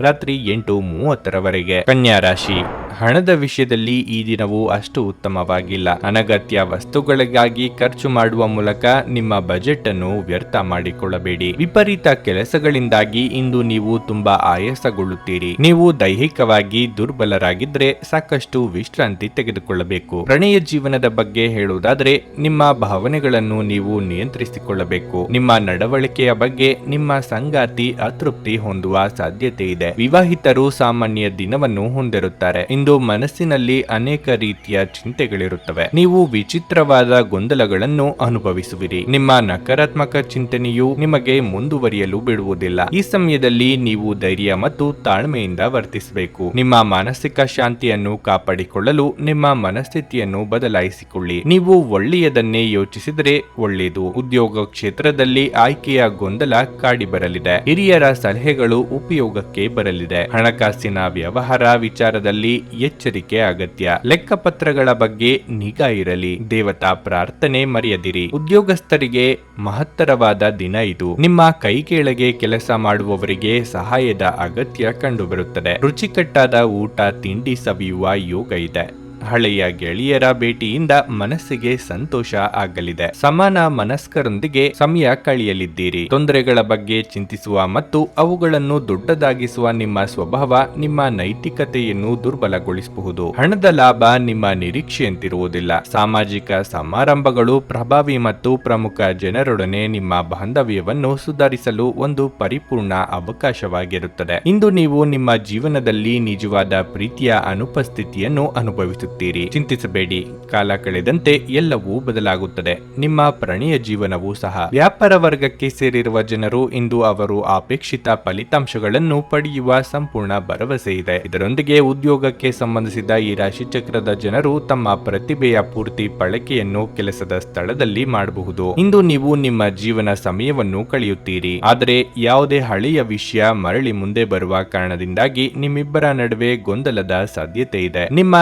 ರಾತ್ರಿ ಎಂಟು ಮೂವತ್ತರವರೆಗೆ. ಕನ್ಯಾ ರಾಶಿ. ಹಣದ ವಿಷಯದಲ್ಲಿ ಈ ದಿನವು ಅಷ್ಟು ಉತ್ತಮವಾಗಿಲ್ಲ. ಅನಗತ್ಯ ವಸ್ತುಗಳಿಗಾಗಿ ಖರ್ಚು ಮಾಡುವ ಮೂಲಕ ನಿಮ್ಮ ಬಜೆಟ್ ಅನ್ನು ವ್ಯರ್ಥ ಮಾಡಿಕೊಳ್ಳಬೇಡಿ. ವಿಪರೀತ ಕೆಲಸಗಳಿಂದಾಗಿ ಇಂದು ನೀವು ತುಂಬಾ ಆಯಾಸಗೊಳ್ಳುತ್ತೀರಿ. ನೀವು ದೈಹಿಕವಾಗಿ ದುರ್ಬಲರಾಗಿದ್ರೆ ಸಾಕಷ್ಟು ವಿಶ್ರಾಂತಿ ತೆಗೆದುಕೊಳ್ಳಬೇಕು. ಪ್ರಣಯ ಜೀವನದ ಬಗ್ಗೆ ಹೇಳುವುದಾದ್ರೆ, ನಿಮ್ಮ ಭಾವನೆಗಳನ್ನು ನೀವು ನಿಯಂತ್ರಿಸಿಕೊಳ್ಳಬೇಕು. ನಿಮ್ಮ ನಡವಳಿಕೆಯ ಬಗ್ಗೆ ನಿಮ್ಮ ಸಂಗಾತಿ ಅತೃಪ್ತಿ ಹೊಂದುವ ಸಾಧ್ಯತೆ ಇದೆ. ವಿವಾಹಿತರು ಸಾಮಾನ್ಯ ದಿನವನ್ನು ಹೊಂದಿರುತ್ತಾರೆ. ಇಂದು ಮನಸ್ಸಿನಲ್ಲಿ ಅನೇಕ ರೀತಿಯ ಚಿಂತೆಗಳಿರುತ್ತವೆ. ನೀವು ವಿಚಿತ್ರವಾದ ಗೊಂದಲಗಳನ್ನು ಅನುಭವಿಸುವಿರಿ. ನಿಮ್ಮ ನಕಾರಾತ್ಮಕ ಚಿಂತನೆಯು ನಿಮಗೆ ಮುಂದುವರಿಯಲು ಬಿಡುವುದಿಲ್ಲ. ಈ ಸಮಯದಲ್ಲಿ ನೀವು ಧೈರ್ಯ ಮತ್ತು ತಾಳ್ಮೆಯಿಂದ ವರ್ತಿಸಬೇಕು. ನಿಮ್ಮ ಮಾನಸಿಕ ಶಾಂತಿಯನ್ನು ಕಾಪಾಡಿಕೊಳ್ಳಲು ನಿಮ್ಮ ಮನಸ್ಥಿತಿಯನ್ನು ಬದಲಾಯಿಸಿಕೊಳ್ಳಿ. ನೀವು ಒಳ್ಳೆಯದನ್ನೇ ಯೋಚಿಸಿದರೆ ಒಳ್ಳೆಯದು. ಉದ್ಯೋಗ ಕ್ಷೇತ್ರದಲ್ಲಿ ಆಯ್ಕೆಯ ಗೊಂದಲ ಕಾಡಿ ಬರಲಿದೆ ಹಿರಿಯರ ಸಲಹೆಗಳು ಉಪಯೋಗಕ್ಕೆ ಬರಲಿದೆ. ಹಣಕಾಸಿನ ವ್ಯವಹಾರ ವಿಚಾರದಲ್ಲಿ ಎಚ್ಚರಿಕೆ ಅಗತ್ಯ. ಲೆಕ್ಕಪತ್ರಗಳ ಬಗ್ಗೆ ನಿಗಾ ಇರಲಿ. ದೇವತಾ ಪ್ರಾರ್ಥನೆ ಮರೆಯದಿರಿ. ಉದ್ಯೋಗಸ್ಥರಿಗೆ ಮಹತ್ತರವಾದ ದಿನ ಇದು. ನಿಮ್ಮ ಕೈ ಕೆಳಗೆ ಕೆಲಸ ಮಾಡುವವರಿಗೆ ಸಹಾಯದ ಅಗತ್ಯ ಕಂಡುಬರುತ್ತದೆ. ರುಚಿಕಟ್ಟಾದ ಊಟ, ತಿಂಡಿ ಸವಿಯುವ ಯೋಗ ಇದೆ. ಹಳೆಯ ಗೆಳೆಯರ ಭೇಟಿಯಿಂದ ಮನಸ್ಸಿಗೆ ಸಂತೋಷ ಆಗಲಿದೆ. ಸಮಾನ ಮನಸ್ಕರೊಂದಿಗೆ ಸಮಯ ಕಳೆಯಲಿದ್ದೀರಿ. ತೊಂದರೆಗಳ ಬಗ್ಗೆ ಚಿಂತಿಸುವ ಮತ್ತು ಅವುಗಳನ್ನು ದೊಡ್ಡದಾಗಿಸುವ ನಿಮ್ಮ ಸ್ವಭಾವ, ನಿಮ್ಮ ನೈತಿಕತೆಯನ್ನು ದುರ್ಬಲಗೊಳಿಸಬಹುದು. ಹಣದ ಲಾಭ ನಿಮ್ಮ ನಿರೀಕ್ಷೆಯಂತಿರುವುದಿಲ್ಲ. ಸಾಮಾಜಿಕ ಸಮಾರಂಭಗಳು ಪ್ರಭಾವಿ ಮತ್ತು ಪ್ರಮುಖ ಜನರೊಡನೆ ನಿಮ್ಮ ಬಾಂಧವ್ಯವನ್ನು ಸುಧಾರಿಸಲು ಒಂದು ಪರಿಪೂರ್ಣ ಅವಕಾಶವಾಗಿರುತ್ತದೆ. ಇಂದು ನೀವು ನಿಮ್ಮ ಜೀವನದಲ್ಲಿ ನಿಜವಾದ ಪ್ರೀತಿಯ ಅನುಪಸ್ಥಿತಿಯನ್ನು ಅನುಭವಿಸುತ್ತೀರಿ. ಚಿಂತಿಸಬೇಡಿ. ಕಾಲ ಕಳೆದಂತೆ ಎಲ್ಲವೂ ಬದಲಾಗುತ್ತದೆ. ನಿಮ್ಮ ಪ್ರಣಯ ಜೀವನವೂ ಸಹ. ವ್ಯಾಪಾರ ವರ್ಗಕ್ಕೆ ಸೇರಿರುವ ಜನರು ಇಂದು ಅವರು ಅಪೇಕ್ಷಿತ ಫಲಿತಾಂಶಗಳನ್ನು ಪಡೆಯುವ ಸಂಪೂರ್ಣ ಭರವಸೆ ಇದೆ. ಇದರೊಂದಿಗೆ ಉದ್ಯೋಗಕ್ಕೆ ಸಂಬಂಧಿಸಿದ ಈ ರಾಶಿ ಚಕ್ರದ ಜನರು ತಮ್ಮ ಪ್ರತಿಭೆಯ ಪೂರ್ತಿ ಬಳಕೆಯನ್ನು ಕೆಲಸದ ಸ್ಥಳದಲ್ಲಿ ಮಾಡಬಹುದು. ಇಂದು ನೀವು ನಿಮ್ಮ ಜೀವನ ಸಮಯವನ್ನು ಕಳೆಯುತ್ತೀರಿ. ಆದರೆ ಯಾವುದೇ ಹಳೆಯ ವಿಷಯ ಮರಳಿ ಮುಂದೆ ಬರುವ ಕಾರಣದಿಂದಾಗಿ ನಿಮ್ಮಿಬ್ಬರ ನಡುವೆ ಗೊಂದಲದ ಸಾಧ್ಯತೆ ಇದೆ. ನಿಮ್ಮ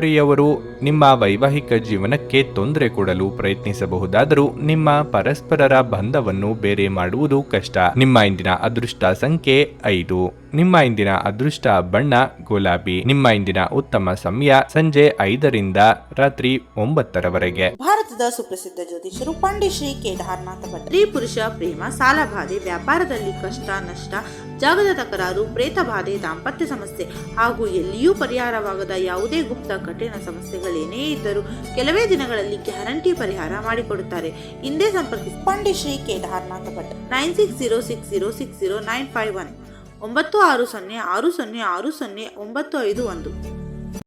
ನೆರೆಹೊರೆಯವರು ನಿಮ್ಮ ವೈವಾಹಿಕ ಜೀವನಕ್ಕೆ ತೊಂದರೆ ಕೊಡಲು ಪ್ರಯತ್ನಿಸಬಹುದಾದರೂ ನಿಮ್ಮ ಪರಸ್ಪರರ ಬಂಧವನ್ನು ಬೇರೆ ಮಾಡುವುದು ಕಷ್ಟ. ನಿಮ್ಮ ಇಂದಿನ ಅದೃಷ್ಟ ಸಂಖ್ಯೆ ಐದು. ನಿಮ್ಮ ಇಂದಿನ ಅದೃಷ್ಟ ಬಣ್ಣ, ಗುಲಾಬಿ. ನಿಮ್ಮ ಇಂದಿನ ಉತ್ತಮ ಸಮಯ ಸಂಜೆ ಐದರಿಂದ ರಾತ್ರಿ ಒಂಬತ್ತರವರೆಗೆ. ಭಾರತದ ಸುಪ್ರಸಿದ್ಧ ಜ್ಯೋತಿಷರು ಪಂಡಿತ್ ಶ್ರೀ ಕೇದಾರನಾಥ ಭಟ್. ಸ್ತ್ರೀ ಪುರುಷ ಪ್ರೇಮ, ಸಾಲಬಾಧೆ, ವ್ಯಾಪಾರದಲ್ಲಿ ಕಷ್ಟ, ನಷ್ಟ, ಜಾಗದ ತಕರಾರು, ಪ್ರೇತ ಬಾಧೆ, ದಾಂಪತ್ಯ ಸಮಸ್ಯೆ ಹಾಗೂ ಎಲ್ಲಿಯೂ ಪರಿಹಾರವಾಗದ ಯಾವುದೇ ಗುಪ್ತ ಕಠಿಣ ಸಮಸ್ಯೆಗಳೇನೇ ಇದ್ದರೂ ಕೆಲವೇ ದಿನಗಳಲ್ಲಿ ಗ್ಯಾರಂಟಿ ಪರಿಹಾರ ಮಾಡಿಕೊಡುತ್ತಾರೆ. ಹಿಂದೆ ಸಂಪರ್ಕಿಸಿ. Pandit Shri Kedarnath Bhat. Nine six zero six zero six zero nine five one. ಒಂಬತ್ತು ಆರು ಸೊನ್ನೆ ಆರು ಸೊನ್ನೆ ಆರು ಸೊನ್ನೆ ಒಂಬತ್ತು ಐದು ಒಂದು.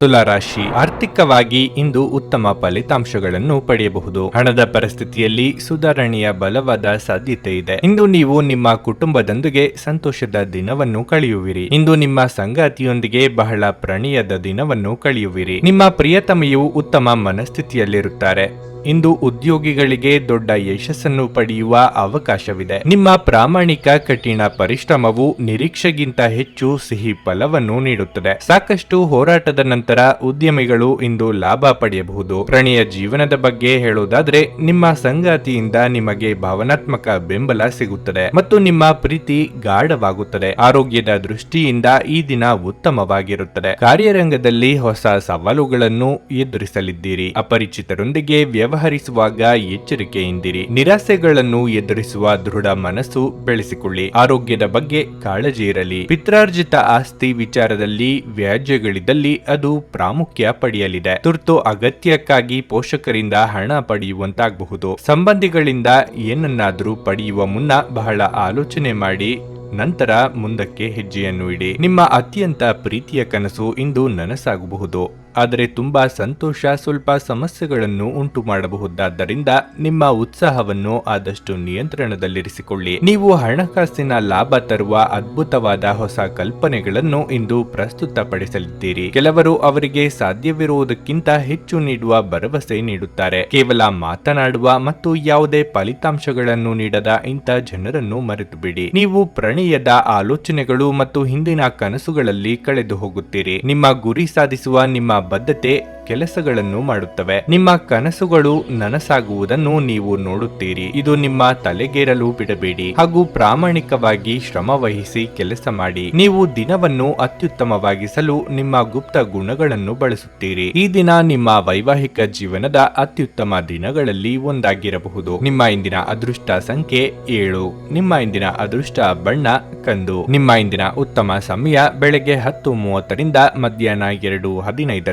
ತುಲಾರಾಶಿ ಆರ್ಥಿಕವಾಗಿ ಇಂದು ಉತ್ತಮ ಫಲಿತಾಂಶಗಳನ್ನು ಪಡೆಯಬಹುದು. ಹಣದ ಪರಿಸ್ಥಿತಿಯಲ್ಲಿ ಸುಧಾರಣೆಯ ಬಲವಾದ ಸಾಧ್ಯತೆ ಇದೆ. ಇಂದು ನೀವು ನಿಮ್ಮ ಕುಟುಂಬದೊಂದಿಗೆ ಸಂತೋಷದ ದಿನವನ್ನು ಕಳೆಯುವಿರಿ. ಇಂದು ನಿಮ್ಮ ಸಂಗಾತಿಯೊಂದಿಗೆ ಬಹಳ ಪ್ರಣಯದ ದಿನವನ್ನು ಕಳೆಯುವಿರಿ. ನಿಮ್ಮ ಪ್ರಿಯತಮೆಯು ಉತ್ತಮ ಮನಸ್ಥಿತಿಯಲ್ಲಿರುತ್ತಾರೆ. ಇಂದು ಉದ್ಯೋಗಿಗಳಿಗೆ ದೊಡ್ಡ ಯಶಸ್ಸನ್ನು ಪಡೆಯುವ ಅವಕಾಶವಿದೆ. ನಿಮ್ಮ ಪ್ರಾಮಾಣಿಕ ಕಠಿಣ ಪರಿಶ್ರಮವು ನಿರೀಕ್ಷೆಗಿಂತ ಹೆಚ್ಚು ಸಿಹಿ ಫಲವನ್ನು ನೀಡುತ್ತದೆ. ಸಾಕಷ್ಟು ಹೋರಾಟದ ನಂತರ ಉದ್ಯಮಿಗಳು ಇಂದು ಲಾಭ ಪಡೆಯಬಹುದು. ಪ್ರಣಯ ಜೀವನದ ಬಗ್ಗೆ ಹೇಳುವುದಾದ್ರೆ ನಿಮ್ಮ ಸಂಗಾತಿಯಿಂದ ನಿಮಗೆ ಭಾವನಾತ್ಮಕ ಬೆಂಬಲ ಸಿಗುತ್ತದೆ ಮತ್ತು ನಿಮ್ಮ ಪ್ರೀತಿ ಗಾಢವಾಗುತ್ತದೆ. ಆರೋಗ್ಯದ ದೃಷ್ಟಿಯಿಂದ ಈ ದಿನ ಉತ್ತಮವಾಗಿರುತ್ತದೆ. ಕಾರ್ಯರಂಗದಲ್ಲಿ ಹೊಸ ಸವಾಲುಗಳನ್ನು ಎದುರಿಸಲಿದ್ದೀರಿ. ಅಪರಿಚಿತರೊಂದಿಗೆ ವ್ಯವಹರಿಸುವಾಗ ಎಚ್ಚರಿಕೆಯಿಂದಿರಿ. ನಿರಾಸೆಗಳನ್ನು ಎದುರಿಸುವ ದೃಢ ಮನಸ್ಸು ಬೆಳೆಸಿಕೊಳ್ಳಿ. ಆರೋಗ್ಯದ ಬಗ್ಗೆ ಕಾಳಜಿ ಇರಲಿ. ಪಿತ್ರಾರ್ಜಿತ ಆಸ್ತಿ ವಿಚಾರದಲ್ಲಿ, ವ್ಯಾಜ್ಯಗಳಿದ್ದಲ್ಲಿ ಅದು ಪ್ರಾಮುಖ್ಯ ಪಡೆಯಲಿದೆ. ತುರ್ತು ಅಗತ್ಯಕ್ಕಾಗಿ ಪೋಷಕರಿಂದ ಹಣ ಪಡೆಯುವಂತಾಗಬಹುದು. ಸಂಬಂಧಿಗಳಿಂದ ಏನನ್ನಾದರೂ ಪಡೆಯುವ ಮುನ್ನ ಬಹಳ ಆಲೋಚನೆ ಮಾಡಿ, ನಂತರ ಮುಂದಕ್ಕೆ ಹೆಜ್ಜೆಯನ್ನು ಇಡಿ. ನಿಮ್ಮ ಅತ್ಯಂತ ಪ್ರೀತಿಯ ಕನಸು ಇಂದು ನನಸಾಗಬಹುದು. ಆದರೆ ತುಂಬಾ ಸಂತೋಷ, ಸ್ವಲ್ಪ ಸಮಸ್ಯೆಗಳನ್ನು ಉಂಟು ಮಾಡಬಹುದಾದ್ದರಿಂದ ನಿಮ್ಮ ಉತ್ಸಾಹವನ್ನು ಆದಷ್ಟು ನಿಯಂತ್ರಣದಲ್ಲಿರಿಸಿಕೊಳ್ಳಿ. ನೀವು ಹಣಕಾಸಿನ ಲಾಭ ತರುವ ಅದ್ಭುತವಾದ ಹೊಸ ಕಲ್ಪನೆಗಳನ್ನು ಇಂದು ಪ್ರಸ್ತುತಪಡಿಸಲಿದ್ದೀರಿ. ಕೆಲವರು ಅವರಿಗೆ ಸಾಧ್ಯವಿರುವುದಕ್ಕಿಂತ ಹೆಚ್ಚು ನೀಡುವ ಭರವಸೆ ನೀಡುತ್ತಾರೆ. ಕೇವಲ ಮಾತನಾಡುವ ಮತ್ತು ಯಾವುದೇ ಫಲಿತಾಂಶಗಳನ್ನು ನೀಡದ ಇಂಥ ಜನರನ್ನು ಮರೆತು ಬಿಡಿ ನೀವು ಪ್ರಣಯದ ಆಲೋಚನೆಗಳು ಮತ್ತು ಹಿಂದಿನ ಕನಸುಗಳಲ್ಲಿ ಕಳೆದು ಹೋಗುತ್ತೀರಿ ನಿಮ್ಮ ಗುರಿ ಸಾಧಿಸುವ ನಿಮ್ಮ ಬದ್ಧತೆ ಕೆಲಸಗಳನ್ನು ಮಾಡುತ್ತವೆ. ನಿಮ್ಮ ಕನಸುಗಳು ನನಸಾಗುವುದನ್ನು ನೀವು ನೋಡುತ್ತೀರಿ. ಇದು ನಿಮ್ಮ ತಲೆಗೇರಲು ಬಿಡಬೇಡಿ. ಹಾಗೂ ಪ್ರಾಮಾಣಿಕವಾಗಿ ಶ್ರಮ ವಹಿಸಿ ಕೆಲಸ ಮಾಡಿ. ನೀವು ದಿನವನ್ನು ಅತ್ಯುತ್ತಮವಾಗಿಸಲು ನಿಮ್ಮ ಗುಪ್ತ ಗುಣಗಳನ್ನು ಬಳಸುತ್ತೀರಿ. ಈ ದಿನ ನಿಮ್ಮ ವೈವಾಹಿಕ ಜೀವನದ ಅತ್ಯುತ್ತಮ ದಿನಗಳಲ್ಲಿ ಒಂದಾಗಿರಬಹುದು. ನಿಮ್ಮ ಇಂದಿನ ಅದೃಷ್ಟ ಸಂಖ್ಯೆ ಏಳು. ನಿಮ್ಮ ಇಂದಿನ ಅದೃಷ್ಟ ಬಣ್ಣ ಕಂದು. ನಿಮ್ಮ ಇಂದಿನ ಉತ್ತಮ ಸಮಯ ಬೆಳಗ್ಗೆ ಹತ್ತು ಮೂವತ್ತರಿಂದ ಮಧ್ಯಾಹ್ನ ಎರಡು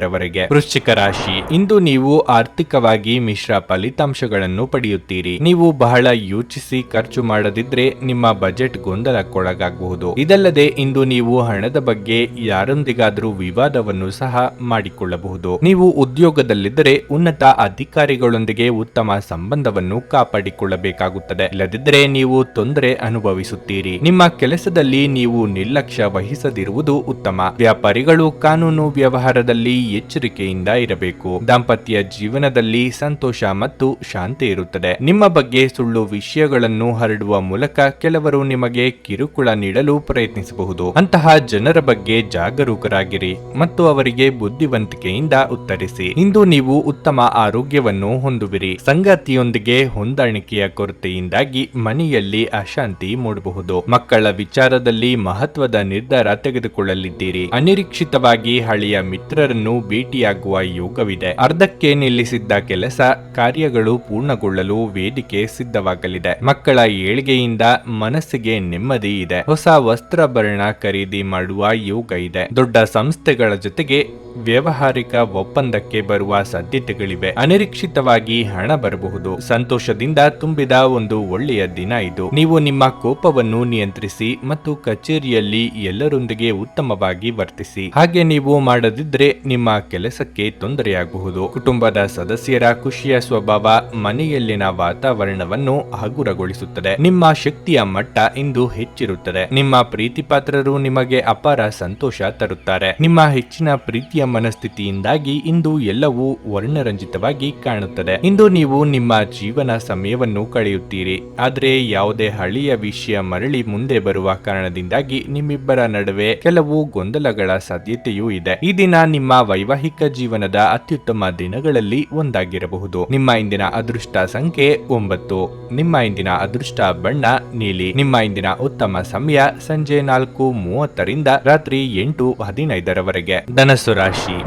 ಹದಿನೈದರವರೆಗೆ ವೃಶ್ಚಿಕ ರಾಶಿ, ಇಂದು ನೀವು ಆರ್ಥಿಕವಾಗಿ ಮಿಶ್ರ ಫಲಿತಾಂಶಗಳನ್ನು ಪಡೆಯುತ್ತೀರಿ. ನೀವು ಬಹಳ ಯೋಚಿಸಿ ಖರ್ಚು ಮಾಡದಿದ್ರೆ ನಿಮ್ಮ ಬಜೆಟ್ ಗೊಂದಲಕ್ಕೊಳಗಾಗಬಹುದು. ಇದಲ್ಲದೆ ಇಂದು ನೀವು ಹಣದ ಬಗ್ಗೆ ಯಾರೊಂದಿಗಾದರೂ ವಿವಾದವನ್ನು ಸಹ ಮಾಡಿಕೊಳ್ಳಬಹುದು. ನೀವು ಉದ್ಯೋಗದಲ್ಲಿದ್ದರೆ ಉನ್ನತ ಅಧಿಕಾರಿಗಳೊಂದಿಗೆ ಉತ್ತಮ ಸಂಬಂಧವನ್ನು ಕಾಪಾಡಿಕೊಳ್ಳಬೇಕಾಗುತ್ತದೆ. ಇಲ್ಲದಿದ್ದರೆ ನೀವು ತೊಂದರೆ ಅನುಭವಿಸುತ್ತೀರಿ. ನಿಮ್ಮ ಕೆಲಸದಲ್ಲಿ ನೀವು ನಿರ್ಲಕ್ಷ್ಯ ವಹಿಸದಿರುವುದು ಉತ್ತಮ. ವ್ಯಾಪಾರಿಗಳು ಕಾನೂನು ವ್ಯವಹಾರದಲ್ಲಿ ಎಚ್ಚರಿಕೆಯಿಂದ ಇರಬೇಕು. ದಾಂಪತ್ಯ ಜೀವನದಲ್ಲಿ ಸಂತೋಷ ಮತ್ತು ಶಾಂತಿ ಇರುತ್ತದೆ. ನಿಮ್ಮ ಬಗ್ಗೆ ಸುಳ್ಳು ವಿಷಯಗಳನ್ನು ಹರಡುವ ಮೂಲಕ ಕೆಲವರು ನಿಮಗೆ ಕಿರುಕುಳ ನೀಡಲು ಪ್ರಯತ್ನಿಸಬಹುದು. ಅಂತಹ ಜನರ ಬಗ್ಗೆ ಜಾಗರೂಕರಾಗಿರಿ ಮತ್ತು ಅವರಿಗೆ ಬುದ್ಧಿವಂತಿಕೆಯಿಂದ ಉತ್ತರಿಸಿ. ಇಂದು ನೀವು ಉತ್ತಮ ಆರೋಗ್ಯವನ್ನು ಹೊಂದುವಿರಿ. ಸಂಗಾತಿಯೊಂದಿಗೆ ಹೊಂದಾಣಿಕೆಯ ಕೊರತೆಯಿಂದಾಗಿ ಮನೆಯಲ್ಲಿ ಅಶಾಂತಿ ಮೂಡಬಹುದು. ಮಕ್ಕಳ ವಿಚಾರದಲ್ಲಿ ಮಹತ್ವದ ನಿರ್ಧಾರ ತೆಗೆದುಕೊಳ್ಳಲಿದ್ದೀರಿ. ಅನಿರೀಕ್ಷಿತವಾಗಿ ಹಳೆಯ ಮಿತ್ರರನ್ನು ಭೇಟಿಯಾಗುವ ಯೋಗವಿದೆ. ಅರ್ಧಕ್ಕೆ ನಿಲ್ಲಿಸಿದ್ದ ಕೆಲಸ ಕಾರ್ಯಗಳು ಪೂರ್ಣಗೊಳ್ಳಲು ವೇದಿಕೆ ಸಿದ್ಧವಾಗಲಿದೆ. ಮಕ್ಕಳ ಏಳಿಗೆಯಿಂದ ಮನಸ್ಸಿಗೆ ನೆಮ್ಮದಿ ಇದೆ. ಹೊಸ ವಸ್ತ್ರಾಭರಣ ಖರೀದಿ ಮಾಡುವ ಯೋಗ ಇದೆ. ದೊಡ್ಡ ಸಂಸ್ಥೆಗಳ ಜೊತೆಗೆ ವ್ಯವಹಾರಿಕ ಒಪ್ಪಂದಕ್ಕೆ ಬರುವ ಸಾಧ್ಯತೆಗಳಿವೆ ಅನಿರೀಕ್ಷಿತವಾಗಿ ಹಣ ಬರಬಹುದು. ಸಂತೋಷದಿಂದ ತುಂಬಿದ ಒಂದು ಒಳ್ಳೆಯ ದಿನ ಇದು. ನೀವು ನಿಮ್ಮ ಕೋಪವನ್ನು ನಿಯಂತ್ರಿಸಿ ಮತ್ತು ಕಚೇರಿಯಲ್ಲಿ ಎಲ್ಲರೊಂದಿಗೆ ಉತ್ತಮವಾಗಿ ವರ್ತಿಸಿ. ಹಾಗೆ ನೀವು ಮಾಡದಿದ್ರೆ ನಿಮ್ಮ ಕೆಲಸಕ್ಕೆ ತೊಂದರೆಯಾಗಬಹುದು. ಕುಟುಂಬದ ಸದಸ್ಯರ ಖುಷಿಯ ಸ್ವಭಾವ ಮನೆಯಲ್ಲಿನ ವಾತಾವರಣವನ್ನು ಹಗುರಗೊಳಿಸುತ್ತದೆ. ನಿಮ್ಮ ಶಕ್ತಿಯ ಮಟ್ಟ ಇಂದು ಹೆಚ್ಚಿರುತ್ತದೆ. ನಿಮ್ಮ ಪ್ರೀತಿಪಾತ್ರರು ನಿಮಗೆ ಅಪಾರ ಸಂತೋಷ ತರುತ್ತಾರೆ. ನಿಮ್ಮ ಹೆಚ್ಚಿನ ಪ್ರೀತಿಯ ರೀತಿಯ ಮನಸ್ಥಿತಿಯಿಂದಾಗಿ ಇಂದು ಎಲ್ಲವೂ ವರ್ಣರಂಜಿತವಾಗಿ ಕಾಣುತ್ತದೆ. ಇಂದು ನೀವು ನಿಮ್ಮ ಜೀವನ ಸಮಯವನ್ನು ಕಳೆಯುತ್ತೀರಿ. ಆದರೆ ಯಾವುದೇ ಹಳೆಯ ವಿಷಯ ಮರಳಿ ಮುಂದೆ ಬರುವ ಕಾರಣದಿಂದಾಗಿ ನಿಮ್ಮಿಬ್ಬರ ನಡುವೆ ಕೆಲವು ಗೊಂದಲಗಳ ಸಾಧ್ಯತೆಯೂ ಇದೆ. ಈ ದಿನ ನಿಮ್ಮ ವೈವಾಹಿಕ ಜೀವನದ ಅತ್ಯುತ್ತಮ ದಿನಗಳಲ್ಲಿ ಒಂದಾಗಿರಬಹುದು. ನಿಮ್ಮ ಇಂದಿನ ಅದೃಷ್ಟ ಸಂಖ್ಯೆ ಒಂಬತ್ತು. ನಿಮ್ಮ ಇಂದಿನ ಅದೃಷ್ಟ ಬಣ್ಣ ನೀಲಿ. ನಿಮ್ಮ ಇಂದಿನ ಉತ್ತಮ ಸಮಯ ಸಂಜೆ ನಾಲ್ಕು ಮೂವತ್ತರಿಂದ ರಾತ್ರಿ ಎಂಟು ಹದಿನೈದರವರೆಗೆ. ಧನಸ್ಸು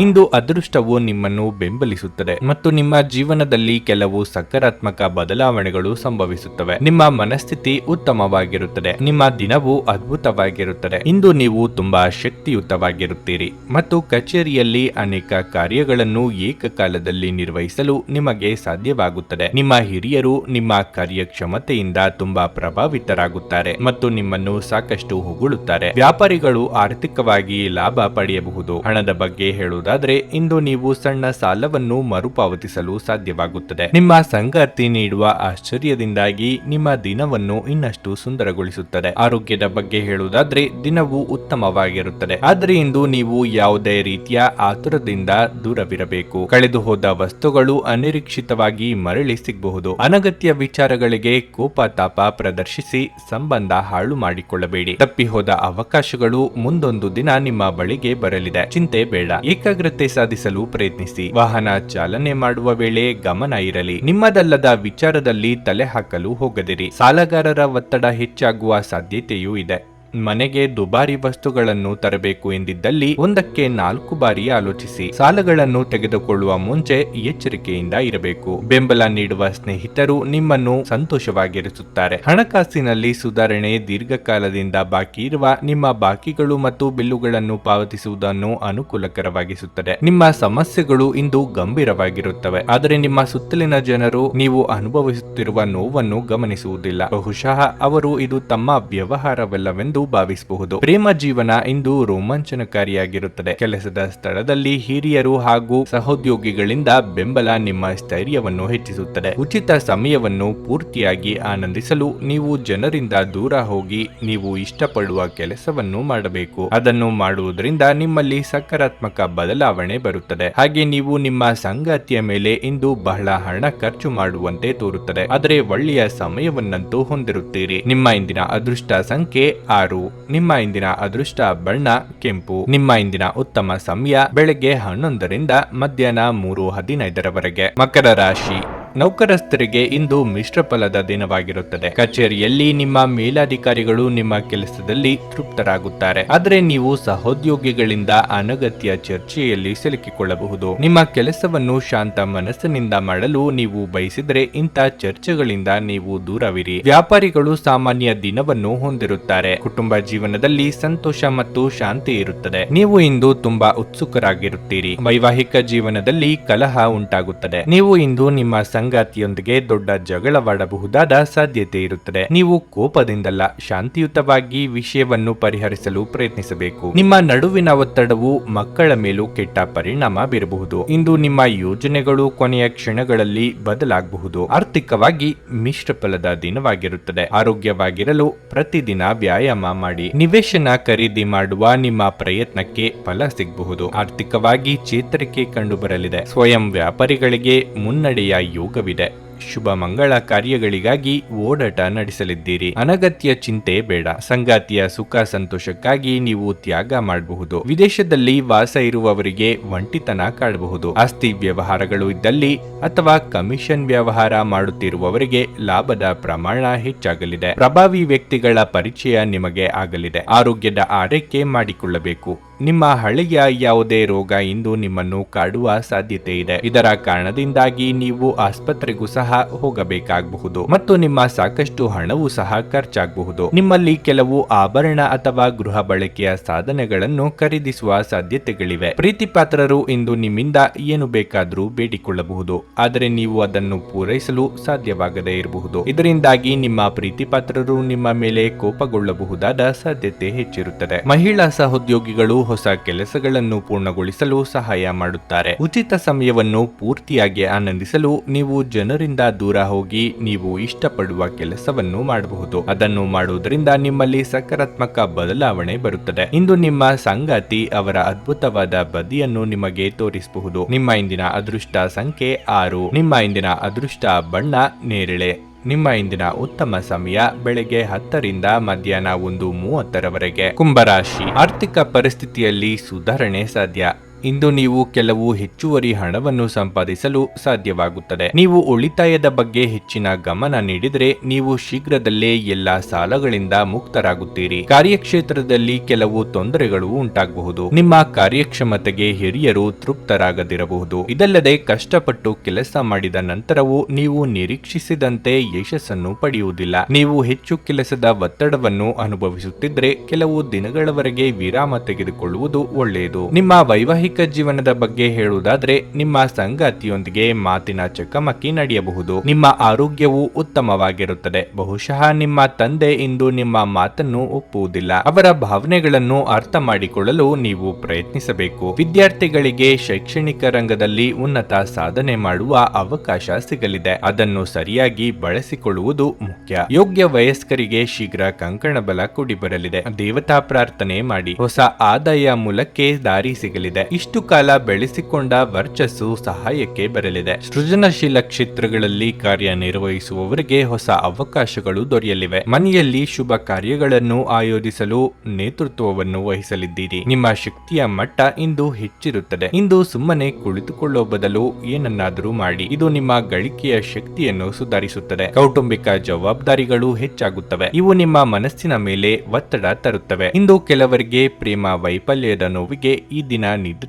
ಇಂದು ಅದೃಷ್ಟವು ನಿಮ್ಮನ್ನು ಬೆಂಬಲಿಸುತ್ತದೆ ಮತ್ತು ನಿಮ್ಮ ಜೀವನದಲ್ಲಿ ಕೆಲವು ಸಕಾರಾತ್ಮಕ ಬದಲಾವಣೆಗಳು ಸಂಭವಿಸುತ್ತವೆ. ನಿಮ್ಮ ಮನಸ್ಥಿತಿ ಉತ್ತಮವಾಗಿರುತ್ತದೆ. ನಿಮ್ಮ ದಿನವು ಅದ್ಭುತವಾಗಿರುತ್ತದೆ. ಇಂದು ನೀವು ತುಂಬಾ ಶಕ್ತಿಯುತವಾಗಿರುತ್ತೀರಿ ಮತ್ತು ಕಚೇರಿಯಲ್ಲಿ ಅನೇಕ ಕಾರ್ಯಗಳನ್ನು ಏಕಕಾಲದಲ್ಲಿ ನಿರ್ವಹಿಸಲು ನಿಮಗೆ ಸಾಧ್ಯವಾಗುತ್ತದೆ. ನಿಮ್ಮ ಹಿರಿಯರು ನಿಮ್ಮ ಕಾರ್ಯಕ್ಷಮತೆಯಿಂದ ತುಂಬಾ ಪ್ರಭಾವಿತರಾಗುತ್ತಾರೆ ಮತ್ತು ನಿಮ್ಮನ್ನು ಸಾಕಷ್ಟು ಹೊಗಳುತ್ತಾರೆ. ವ್ಯಾಪಾರಿಗಳು ಆರ್ಥಿಕವಾಗಿ ಲಾಭ ಪಡೆಯಬಹುದು. ಹಣದ ಬಗ್ಗೆ ಹೇಳುವುದಾದ್ರೆ, ಇಂದು ನೀವು ಸಣ್ಣ ಸಾಲವನ್ನು ಮರುಪಾವತಿಸಲು ಸಾಧ್ಯವಾಗುತ್ತದೆ. ನಿಮ್ಮ ಸಂಗಾತಿ ನೀಡುವ ಆಶ್ಚರ್ಯದಿಂದಾಗಿ ನಿಮ್ಮ ದಿನವನ್ನು ಇನ್ನಷ್ಟು ಸುಂದರಗೊಳಿಸುತ್ತದೆ. ಆರೋಗ್ಯದ ಬಗ್ಗೆ ಹೇಳುವುದಾದ್ರೆ, ದಿನವು ಉತ್ತಮವಾಗಿರುತ್ತದೆ. ಆದರೆ ಇಂದು ನೀವು ಯಾವುದೇ ರೀತಿಯ ಆತುರದಿಂದ ದೂರವಿರಬೇಕು. ಕಳೆದು ಹೋದ ವಸ್ತುಗಳು ಅನಿರೀಕ್ಷಿತವಾಗಿ ಮರಳಿ ಸಿಗಬಹುದು. ಅನಗತ್ಯ ವಿಚಾರಗಳಿಗೆ ಕೋಪ ತಾಪ ಪ್ರದರ್ಶಿಸಿ ಸಂಬಂಧ ಹಾಳು ಮಾಡಿಕೊಳ್ಳಬೇಡಿ. ತಪ್ಪಿ ಹೋದ ಅವಕಾಶಗಳು ಮುಂದೊಂದು ದಿನ ನಿಮ್ಮ ಬಳಿಗೆ ಬರಲಿದೆ. ಚಿಂತೆ ಬೇಡ. ಏಕಾಗ್ರತೆ ಸಾಧಿಸಲು ಪ್ರಯತ್ನಿಸಿ. ವಾಹನ ಚಾಲನೆ ಮಾಡುವ ವೇಳೆ ಗಮನ ಇರಲಿ. ನಿಮ್ಮದಲ್ಲದ ವಿಚಾರದಲ್ಲಿ ತಲೆ ಹಾಕಲು ಹೋಗದಿರಿ. ಸಾಲಗಾರರ ಒತ್ತಡ ಹೆಚ್ಚಾಗುವ ಸಾಧ್ಯತೆಯೂ ಇದೆ. ಮನೆಗೆ ದುಬಾರಿ ವಸ್ತುಗಳನ್ನು ತರಬೇಕು ಎಂದಿದ್ದಲ್ಲಿ ಒಂದಕ್ಕೆ ನಾಲ್ಕು ಬಾರಿ ಆಲೋಚಿಸಿ ಸಾಲಗಳನ್ನು ತೆಗೆದುಕೊಳ್ಳುವ ಮುಂಚೆ ಎಚ್ಚರಿಕೆಯಿಂದ ಇರಬೇಕು. ಬೆಂಬಲ ನೀಡುವ ಸ್ನೇಹಿತರು ನಿಮ್ಮನ್ನು ಸಂತೋಷವಾಗಿರಿಸುತ್ತಾರೆ. ಹಣಕಾಸಿನಲ್ಲಿ ಸುಧಾರಣೆ ದೀರ್ಘಕಾಲದಿಂದ ಬಾಕಿ ಇರುವ ನಿಮ್ಮ ಬಾಕಿಗಳು ಮತ್ತು ಬಿಲ್ಲುಗಳನ್ನು ಪಾವತಿಸುವುದನ್ನು ಅನುಕೂಲಕರವಾಗಿಸುತ್ತದೆ. ನಿಮ್ಮ ಸಮಸ್ಯೆಗಳು ಇಂದು ಗಂಭೀರವಾಗಿರುತ್ತವೆ. ಆದರೆ ನಿಮ್ಮ ಸುತ್ತಲಿನ ಜನರು ನೀವು ಅನುಭವಿಸುತ್ತಿರುವ ನೋವನ್ನು ಗಮನಿಸುವುದಿಲ್ಲ. ಬಹುಶಃ ಅವರು ಇದು ತಮ್ಮ ವ್ಯವಹಾರವಲ್ಲವೆಂದು ಭಾವಿಸಬಹುದು. ಪ್ರೇಮ ಜೀವನ ಇಂದು ರೋಮಾಂಚನಕಾರಿಯಾಗಿರುತ್ತದೆ. ಕೆಲಸದ ಸ್ಥಳದಲ್ಲಿ ಹಿರಿಯರು ಹಾಗೂ ಸಹೋದ್ಯೋಗಿಗಳಿಂದ ಬೆಂಬಲ ನಿಮ್ಮ ಸ್ಥೈರ್ಯವನ್ನು ಹೆಚ್ಚಿಸುತ್ತದೆ. ಉಚಿತ ಸಮಯವನ್ನು ಪೂರ್ತಿಯಾಗಿ ಆನಂದಿಸಲು ನೀವು ಜನರಿಂದ ದೂರ ಹೋಗಿ ನೀವು ಇಷ್ಟಪಡುವ ಕೆಲಸವನ್ನು ಮಾಡಬೇಕು. ಅದನ್ನು ಮಾಡುವುದರಿಂದ ನಿಮ್ಮಲ್ಲಿ ಸಕಾರಾತ್ಮಕ ಬದಲಾವಣೆ ಬರುತ್ತದೆ. ಹಾಗೆ ನೀವು ನಿಮ್ಮ ಸಂಗಾತಿಯ ಮೇಲೆ ಇಂದು ಬಹಳ ಹಣ ಖರ್ಚು ಮಾಡುವಂತೆ ತೋರುತ್ತದೆ. ಆದರೆ ಒಳ್ಳೆಯ ಸಮಯವನ್ನಂತೂ ಹೊಂದಿರುತ್ತೀರಿ. ನಿಮ್ಮ ಇಂದಿನ ಅದೃಷ್ಟ ಸಂಖ್ಯೆ ಆರು. ನಿಮ್ಮ ಇಂದಿನ ಅದೃಷ್ಟ ಬಣ್ಣ, ಕೆಂಪು. ನಿಮ್ಮ ಇಂದಿನ ಉತ್ತಮ ಸಮಯ ಬೆಳಗ್ಗೆ ಹನ್ನೊಂದರಿಂದ ಮಧ್ಯಾಹ್ನ ಮೂರು ಹದಿನೈದರವರೆಗೆ. ಮಕರ ರಾಶಿ. ನೌಕರಸ್ಥರಿಗೆ ಇಂದು ಮಿಶ್ರ ಫಲದ ದಿನವಾಗಿರುತ್ತದೆ. ಕಚೇರಿಯಲ್ಲಿ ನಿಮ್ಮ ಮೇಲಾಧಿಕಾರಿಗಳು ನಿಮ್ಮ ಕೆಲಸದಲ್ಲಿ ತೃಪ್ತರಾಗುತ್ತಾರೆ. ಆದರೆ ನೀವು ಸಹೋದ್ಯೋಗಿಗಳಿಂದ ಅನಗತ್ಯ ಚರ್ಚೆಯಲ್ಲಿ ಸಿಲುಕಿಕೊಳ್ಳಬಹುದು. ನಿಮ್ಮ ಕೆಲಸವನ್ನು ಶಾಂತ ಮನಸ್ಸಿನಿಂದ ಮಾಡಲು ನೀವು ಬಯಸಿದರೆ ಇಂಥ ಚರ್ಚೆಗಳಿಂದ ನೀವು ದೂರವಿರಿ. ವ್ಯಾಪಾರಿಗಳು ಸಾಮಾನ್ಯ ದಿನವನ್ನು ಹೊಂದಿರುತ್ತಾರೆ. ಕುಟುಂಬ ಜೀವನದಲ್ಲಿ ಸಂತೋಷ ಮತ್ತು ಶಾಂತಿ ಇರುತ್ತದೆ. ನೀವು ಇಂದು ತುಂಬಾ ಉತ್ಸುಕರಾಗಿರುತ್ತೀರಿ. ವೈವಾಹಿಕ ಜೀವನದಲ್ಲಿ ಕಲಹ ಉಂಟಾಗುತ್ತದೆ. ನೀವು ಇಂದು ನಿಮ್ಮ ಸಂಗಾತಿಯೊಂದಿಗೆ ದೊಡ್ಡ ಜಗಳವಾಡಬಹುದಾದ ಸಾಧ್ಯತೆ ಇರುತ್ತದೆ. ನೀವು ಕೋಪದಿಂದಲ್ಲ ಶಾಂತಿಯುತವಾಗಿ ವಿಷಯವನ್ನು ಪರಿಹರಿಸಲು ಪ್ರಯತ್ನಿಸಬೇಕು. ನಿಮ್ಮ ನಡುವಿನ ಒತ್ತಡವು ಮಕ್ಕಳ ಮೇಲೂ ಕೆಟ್ಟ ಪರಿಣಾಮ ಬೀರಬಹುದು. ಇಂದು ನಿಮ್ಮ ಯೋಜನೆಗಳು ಕೊನೆಯ ಕ್ಷಣಗಳಲ್ಲಿ ಬದಲಾಗಬಹುದು. ಆರ್ಥಿಕವಾಗಿ ಮಿಶ್ರ ಫಲದ ದಿನವಾಗಿರುತ್ತದೆ. ಆರೋಗ್ಯವಾಗಿರಲು ಪ್ರತಿದಿನ ವ್ಯಾಯಾಮ ಮಾಡಿ. ನಿವೇಶನ ಖರೀದಿ ಮಾಡುವ ನಿಮ್ಮ ಪ್ರಯತ್ನಕ್ಕೆ ಫಲ ಸಿಗಬಹುದು. ಆರ್ಥಿಕವಾಗಿ ಚೇತರಿಕೆ ಕಂಡುಬರಲಿದೆ. ಸ್ವಯಂ ವ್ಯಾಪಾರಿಗಳಿಗೆ ಮುನ್ನಡೆಯ ಯೋಗವಿದೆ ಶುಭ ಮಂಗಳ ಕಾರ್ಯಗಳಿಗಾಗಿ ಓಡಾಟ ನಡೆಸಲಿದ್ದೀರಿ. ಅನಗತ್ಯ ಚಿಂತೆ ಬೇಡ. ಸಂಗಾತಿಯ ಸುಖ ಸಂತೋಷಕ್ಕಾಗಿ ನೀವು ತ್ಯಾಗ ಮಾಡಬಹುದು. ವಿದೇಶದಲ್ಲಿ ವಾಸ ಇರುವವರಿಗೆ ಒಂಟಿತನ ಕಾಡಬಹುದು. ಆಸ್ತಿ ವ್ಯವಹಾರಗಳು ಇದ್ದಲ್ಲಿ ಅಥವಾ ಕಮಿಷನ್ ವ್ಯವಹಾರ ಮಾಡುತ್ತಿರುವವರಿಗೆ ಲಾಭದ ಪ್ರಮಾಣ ಹೆಚ್ಚಾಗಲಿದೆ. ಪ್ರಭಾವಿ ವ್ಯಕ್ತಿಗಳ ಪರಿಚಯ ನಿಮಗೆ ಆಗಲಿದೆ. ಆರೋಗ್ಯದ ಆರೈಕೆ ಮಾಡಿಕೊಳ್ಳಬೇಕು. ನಿಮ್ಮ ಹಳೆಯ ಯಾವುದೇ ರೋಗ ಇಂದು ನಿಮ್ಮನ್ನು ಕಾಡುವ ಸಾಧ್ಯತೆ ಇದೆ. ಇದರ ಕಾರಣದಿಂದಾಗಿ ನೀವು ಆಸ್ಪತ್ರೆಗೂ ಸಹ ಹೋಗಬೇಕಾಗಬಹುದು. ಮತ್ತು ನಿಮ್ಮ ಸಾಕಷ್ಟು ಹಣವೂ ಸಹ ಖರ್ಚಾಗಬಹುದು. ನಿಮ್ಮಲ್ಲಿ ಕೆಲವು ಆಭರಣ ಅಥವಾ ಗೃಹ ಬಳಕೆಯ ಸಾಧನಗಳನ್ನು ಖರೀದಿಸುವ ಸಾಧ್ಯತೆಗಳಿವೆ. ಪ್ರೀತಿಪಾತ್ರರು ಇಂದು ನಿಮ್ಮಿಂದ ಏನು ಬೇಕಾದರೂ ಬೇಡಿಕೊಳ್ಳಬಹುದು. ಆದರೆ ನೀವು ಅದನ್ನು ಪೂರೈಸಲು ಸಾಧ್ಯವಾಗದೇ ಇರಬಹುದು. ಇದರಿಂದಾಗಿ ನಿಮ್ಮ ಪ್ರೀತಿಪಾತ್ರರು ನಿಮ್ಮ ಮೇಲೆ ಕೋಪಗೊಳ್ಳಬಹುದಾದ ಸಾಧ್ಯತೆ ಹೆಚ್ಚಿರುತ್ತದೆ. ಮಹಿಳಾ ಸಹೋದ್ಯೋಗಿಗಳು ಹೊಸ ಕೆಲಸಗಳನ್ನು ಪೂರ್ಣಗೊಳಿಸಲು ಸಹಾಯ ಮಾಡುತ್ತಾರೆ. ಉಚಿತ ಸಮಯವನ್ನು ಪೂರ್ತಿಯಾಗಿ ಆನಂದಿಸಲು ನೀವು ಜನರಿಂದ ದೂರ ಹೋಗಿ ನೀವು ಇಷ್ಟಪಡುವ ಕೆಲಸವನ್ನು ಮಾಡಬಹುದು. ಅದನ್ನು ಮಾಡುವುದರಿಂದ ನಿಮ್ಮಲ್ಲಿ ಸಕಾರಾತ್ಮಕ ಬದಲಾವಣೆ ಬರುತ್ತದೆ. ಇಂದು ನಿಮ್ಮ ಸಂಗಾತಿ ಅವರ ಅದ್ಭುತವಾದ ಬದಿಯನ್ನು ನಿಮಗೆ ತೋರಿಸಬಹುದು. ನಿಮ್ಮ ಇಂದಿನ ಅದೃಷ್ಟ ಸಂಖ್ಯೆ ಆರು. ನಿಮ್ಮ ಇಂದಿನ ಅದೃಷ್ಟ ಬಣ್ಣ, ನೇರಳೆ. ನಿಮ್ಮ ಇಂದಿನ ಉತ್ತಮ ಸಮಯ ಬೆಳಗ್ಗೆ ಹತ್ತರಿಂದ ಮಧ್ಯಾಹ್ನ ಒಂದು ಮೂವತ್ತರವರೆಗೆ. ಕುಂಭರಾಶಿ. ಆರ್ಥಿಕ ಪರಿಸ್ಥಿತಿಯಲ್ಲಿ ಸುಧಾರಣೆ ಸಾಧ್ಯ. ಇಂದು ನೀವು ಕೆಲವು ಹೆಚ್ಚುವರಿ ಹಣವನ್ನು ಸಂಪಾದಿಸಲು ಸಾಧ್ಯವಾಗುತ್ತದೆ. ನೀವು ಉಳಿತಾಯದ ಬಗ್ಗೆ ಹೆಚ್ಚಿನ ಗಮನ ನೀಡಿದರೆ ನೀವು ಶೀಘ್ರದಲ್ಲೇ ಎಲ್ಲಾ ಸಾಲಗಳಿಂದ ಮುಕ್ತರಾಗುತ್ತೀರಿ. ಕಾರ್ಯಕ್ಷೇತ್ರದಲ್ಲಿ ಕೆಲವು ತೊಂದರೆಗಳು ಉಂಟಾಗಬಹುದು. ನಿಮ್ಮ ಕಾರ್ಯಕ್ಷಮತೆಗೆ ಹಿರಿಯರು ತೃಪ್ತರಾಗದಿರಬಹುದು. ಇದಲ್ಲದೆ ಕಷ್ಟಪಟ್ಟು ಕೆಲಸ ಮಾಡಿದ ನಂತರವೂ ನೀವು ನಿರೀಕ್ಷಿಸಿದಂತೆ ಯಶಸ್ಸನ್ನು ಪಡೆಯುವುದಿಲ್ಲ. ನೀವು ಹೆಚ್ಚು ಕೆಲಸದ ಒತ್ತಡವನ್ನು ಅನುಭವಿಸುತ್ತಿದ್ದರೆ ಕೆಲವು ದಿನಗಳವರೆಗೆ ವಿರಾಮ ತೆಗೆದುಕೊಳ್ಳುವುದು ಒಳ್ಳೆಯದು. ನಿಮ್ಮ ವೈವಾಹಿಕ ಜೀವನದ ಬಗ್ಗೆ ಹೇಳುವುದಾದ್ರೆ, ನಿಮ್ಮ ಸಂಗಾತಿಯೊಂದಿಗೆ ಮಾತಿನ ಚಕಮಕಿ ನಡೆಯಬಹುದು. ನಿಮ್ಮ ಆರೋಗ್ಯವು ಉತ್ತಮವಾಗಿರುತ್ತದೆ. ಬಹುಶಃ ನಿಮ್ಮ ತಂದೆ ಇಂದು ನಿಮ್ಮ ಮಾತನ್ನು ಒಪ್ಪುವುದಿಲ್ಲ. ಅವರ ಭಾವನೆಗಳನ್ನು ಅರ್ಥ ಮಾಡಿಕೊಳ್ಳಲು ನೀವು ಪ್ರಯತ್ನಿಸಬೇಕು. ವಿದ್ಯಾರ್ಥಿಗಳಿಗೆ ಶೈಕ್ಷಣಿಕ ರಂಗದಲ್ಲಿ ಉನ್ನತ ಸಾಧನೆ ಮಾಡುವ ಅವಕಾಶ ಸಿಗಲಿದೆ. ಅದನ್ನು ಸರಿಯಾಗಿ ಬಳಸಿಕೊಳ್ಳುವುದು ಮುಖ್ಯ. ಯೋಗ್ಯ ವಯಸ್ಕರಿಗೆ ಶೀಘ್ರ ಕಂಕಣ ಬಲ ಕೂಡಿ ಬರಲಿದೆ. ದೇವತಾ ಪ್ರಾರ್ಥನೆ ಮಾಡಿ. ಹೊಸ ಆದಾಯ ಮೂಲಕ್ಕೆ ದಾರಿ ಸಿಗಲಿದೆ. ಇಷ್ಟು ಕಾಲ ಬೆಳೆಸಿಕೊಂಡ ವರ್ಚಸ್ಸು ಸಹಾಯಕ್ಕೆ ಬರಲಿದೆ. ಸೃಜನಶೀಲ ಕ್ಷೇತ್ರಗಳಲ್ಲಿ ಕಾರ್ಯನಿರ್ವಹಿಸುವವರಿಗೆ ಹೊಸ ಅವಕಾಶಗಳು ದೊರೆಯಲಿವೆ. ಮನೆಯಲ್ಲಿ ಶುಭ ಕಾರ್ಯಗಳನ್ನು ಆಯೋಜಿಸಲು ನೇತೃತ್ವವನ್ನು ವಹಿಸಲಿದ್ದೀರಿ. ನಿಮ್ಮ ಶಕ್ತಿಯ ಮಟ್ಟ ಇಂದು ಹೆಚ್ಚಿರುತ್ತದೆ. ಇಂದು ಸುಮ್ಮನೆ ಕುಳಿತುಕೊಳ್ಳುವ ಬದಲು ಏನನ್ನಾದರೂ ಮಾಡಿ. ಇದು ನಿಮ್ಮ ಗಳಿಕೆಯ ಶಕ್ತಿಯನ್ನು ಸುಧಾರಿಸುತ್ತದೆ. ಕೌಟುಂಬಿಕ ಜವಾಬ್ದಾರಿಗಳು ಹೆಚ್ಚಾಗುತ್ತವೆ. ಇವು ನಿಮ್ಮ ಮನಸ್ಸಿನ ಮೇಲೆ ಒತ್ತಡ ತರುತ್ತವೆ. ಇಂದು ಕೆಲವರಿಗೆ ಪ್ರೇಮ ವೈಫಲ್ಯದ ನೋವಿಗೆ ಈ ದಿನ